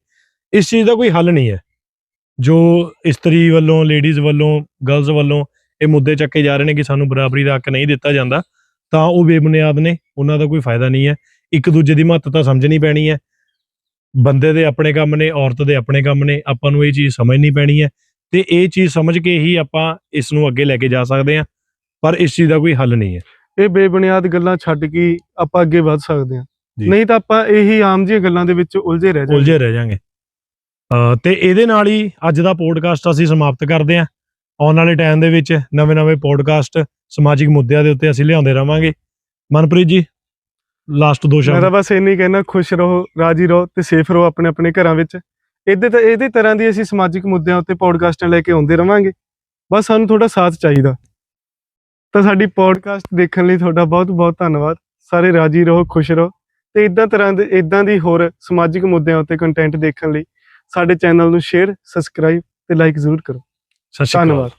ਇਸ ਚੀਜ਼ ਦਾ ਕੋਈ ਹੱਲ ਨਹੀਂ ਹੈ। ਜੋ ਇਸਤਰੀ ਵੱਲੋਂ ਲੇਡੀਜ਼ ਵੱਲੋਂ ਗਰਲਜ਼ ਵੱਲੋਂ ਇਹ ਮੁੱਦੇ ਚੱਕੇ ਜਾ ਰਹੇ ਨੇ ਕਿ ਸਾਨੂੰ ਬਰਾਬਰੀ ਦਾ ਹੱਕ ਨਹੀਂ ਦਿੱਤਾ ਜਾਂਦਾ, ਤਾਂ ਉਹ ਬੇਬੁਨਿਆਦ ਨੇ, ਉਹਨਾਂ ਦਾ ਕੋਈ ਫਾਇਦਾ ਨਹੀਂ ਹੈ। ਇੱਕ ਦੂਜੇ ਦੀ ਮਹੱਤਤਾ ਸਮਝਣੀ ਪੈਣੀ ਹੈ। ਬੰਦੇ ਦੇ ਆਪਣੇ ਕੰਮ ਨੇ, ਔਰਤ ਦੇ ਆਪਣੇ ਕੰਮ ਨੇ, ਆਪਾਂ ਨੂੰ ਇਹ ਚੀਜ਼ ਸਮਝਣੀ ਪੈਣੀ ਹੈ ਤੇ ਇਹ ਚੀਜ਼ ਸਮਝ ਕੇ ਹੀ ਆਪਾਂ ਇਸ ਨੂੰ ਅੱਗੇ ਲੈ ਕੇ ਜਾ ਸਕਦੇ ਹਾਂ ਪਰ ਇਸ ਚੀਜ਼ ਦਾ ਕੋਈ ਹੱਲ ਨਹੀਂ ਹੈ। ਇਹ ਬੇਬੁਨਿਆਦ ਗੱਲਾਂ ਛੱਡ ਕੇ ਆਪਾਂ ਅੱਗੇ ਵੱਧ ਸਕਦੇ ਹਾਂ। ਜੀ। ਨਹੀਂ ਤਾਂ ਆਪਾਂ ਇਹੀ ਆਮ ਜਿਹੀਆਂ ਗੱਲਾਂ ਦੇ ਵਿੱਚ ਉਲਝੇ ਰਹਿ ਜਾਂਦੇ ਉਲਝੇ ਰਹਿ ਜਾਾਂਗੇ। ਤੇ ਇਹਦੇ ਨਾਲ ਹੀ ਅੱਜ ਦਾ ਪੋਡਕਾਸਟ ਅਸੀਂ ਸਮਾਪਤ ਕਰਦੇ ਹਾਂ। ਆਉਣ ਵਾਲੇ ਟਾਈਮ ਦੇ ਵਿੱਚ ਨਵੇਂ-ਨਵੇਂ ਪੋਡਕਾਸਟ ਸਮਾਜਿਕ ਮੁੱਦਿਆਂ ਦੇ ਉੱਤੇ ਅਸੀਂ ਲਿਆਉਂਦੇ ਰਵਾਂਗੇ। ਮਨਪ੍ਰੀਤ ਜੀ ਲਾਸਟ ਦੋ ਮੈਂ ਤਾਂ ਸ਼ਬਦ ਬਸ ਇੰਨੀ ਕਹਿਣਾ ਖੁਸ਼ ਰਹੋ ਰਾਜੀ ਰਹੋ ਤੇ ਸੇਫ ਰਹੋ ਆਪਣੇ ਆਪਣੇ ਘਰਾਂ ਵਿੱਚ। ਇਹਦੇ ਤਾਂ ਇਹਦੇ ਤਰ੍ਹਾਂ ਦੀ ਅਸੀਂ ਸਮਾਜਿਕ ਮੁੱਦਿਆਂ ਉੱਤੇ ਪੌਡਕਾਸਟਾਂ ਲੈ ਕੇ ਆਉਂਦੇ ਰਵਾਂਗੇ। ਬਸ ਸਾਨੂੰ ਤੁਹਾਡਾ ਸਾਥ ਚਾਹੀਦਾ। ਤਾਂ ਸਾਡੀ ਪੌਡਕਾਸਟ ਦੇਖਣ ਲਈ ਤੁਹਾਡਾ ਬਹੁਤ ਬਹੁਤ ਧੰਨਵਾਦ। ਸਾਰੇ ਰਾਜੀ ਰਹੋ ਖੁਸ਼ ਰਹੋ। ਤੇ ਇਦਾਂ ਤਰ੍ਹਾਂ ਦੇ ਇਦਾਂ ਦੀ ਹੋਰ ਸਮਾਜਿਕ ਮੁੱਦਿਆਂ ਉੱਤੇ ਕੰਟੈਂਟ ਦੇਖਣ ਲਈ ਸਾਡੇ ਚੈਨਲ ਨੂੰ ਸ਼ੇਅਰ ਸਬਸਕ੍ਰਾਈਬ ਤੇ ਲਾਈਕ ਜ਼ਰੂਰ ਕਰੋ। ਸਤਿ ਸ਼੍ਰੀ ਅਕਾਲ। ਧੰਨਵਾਦ।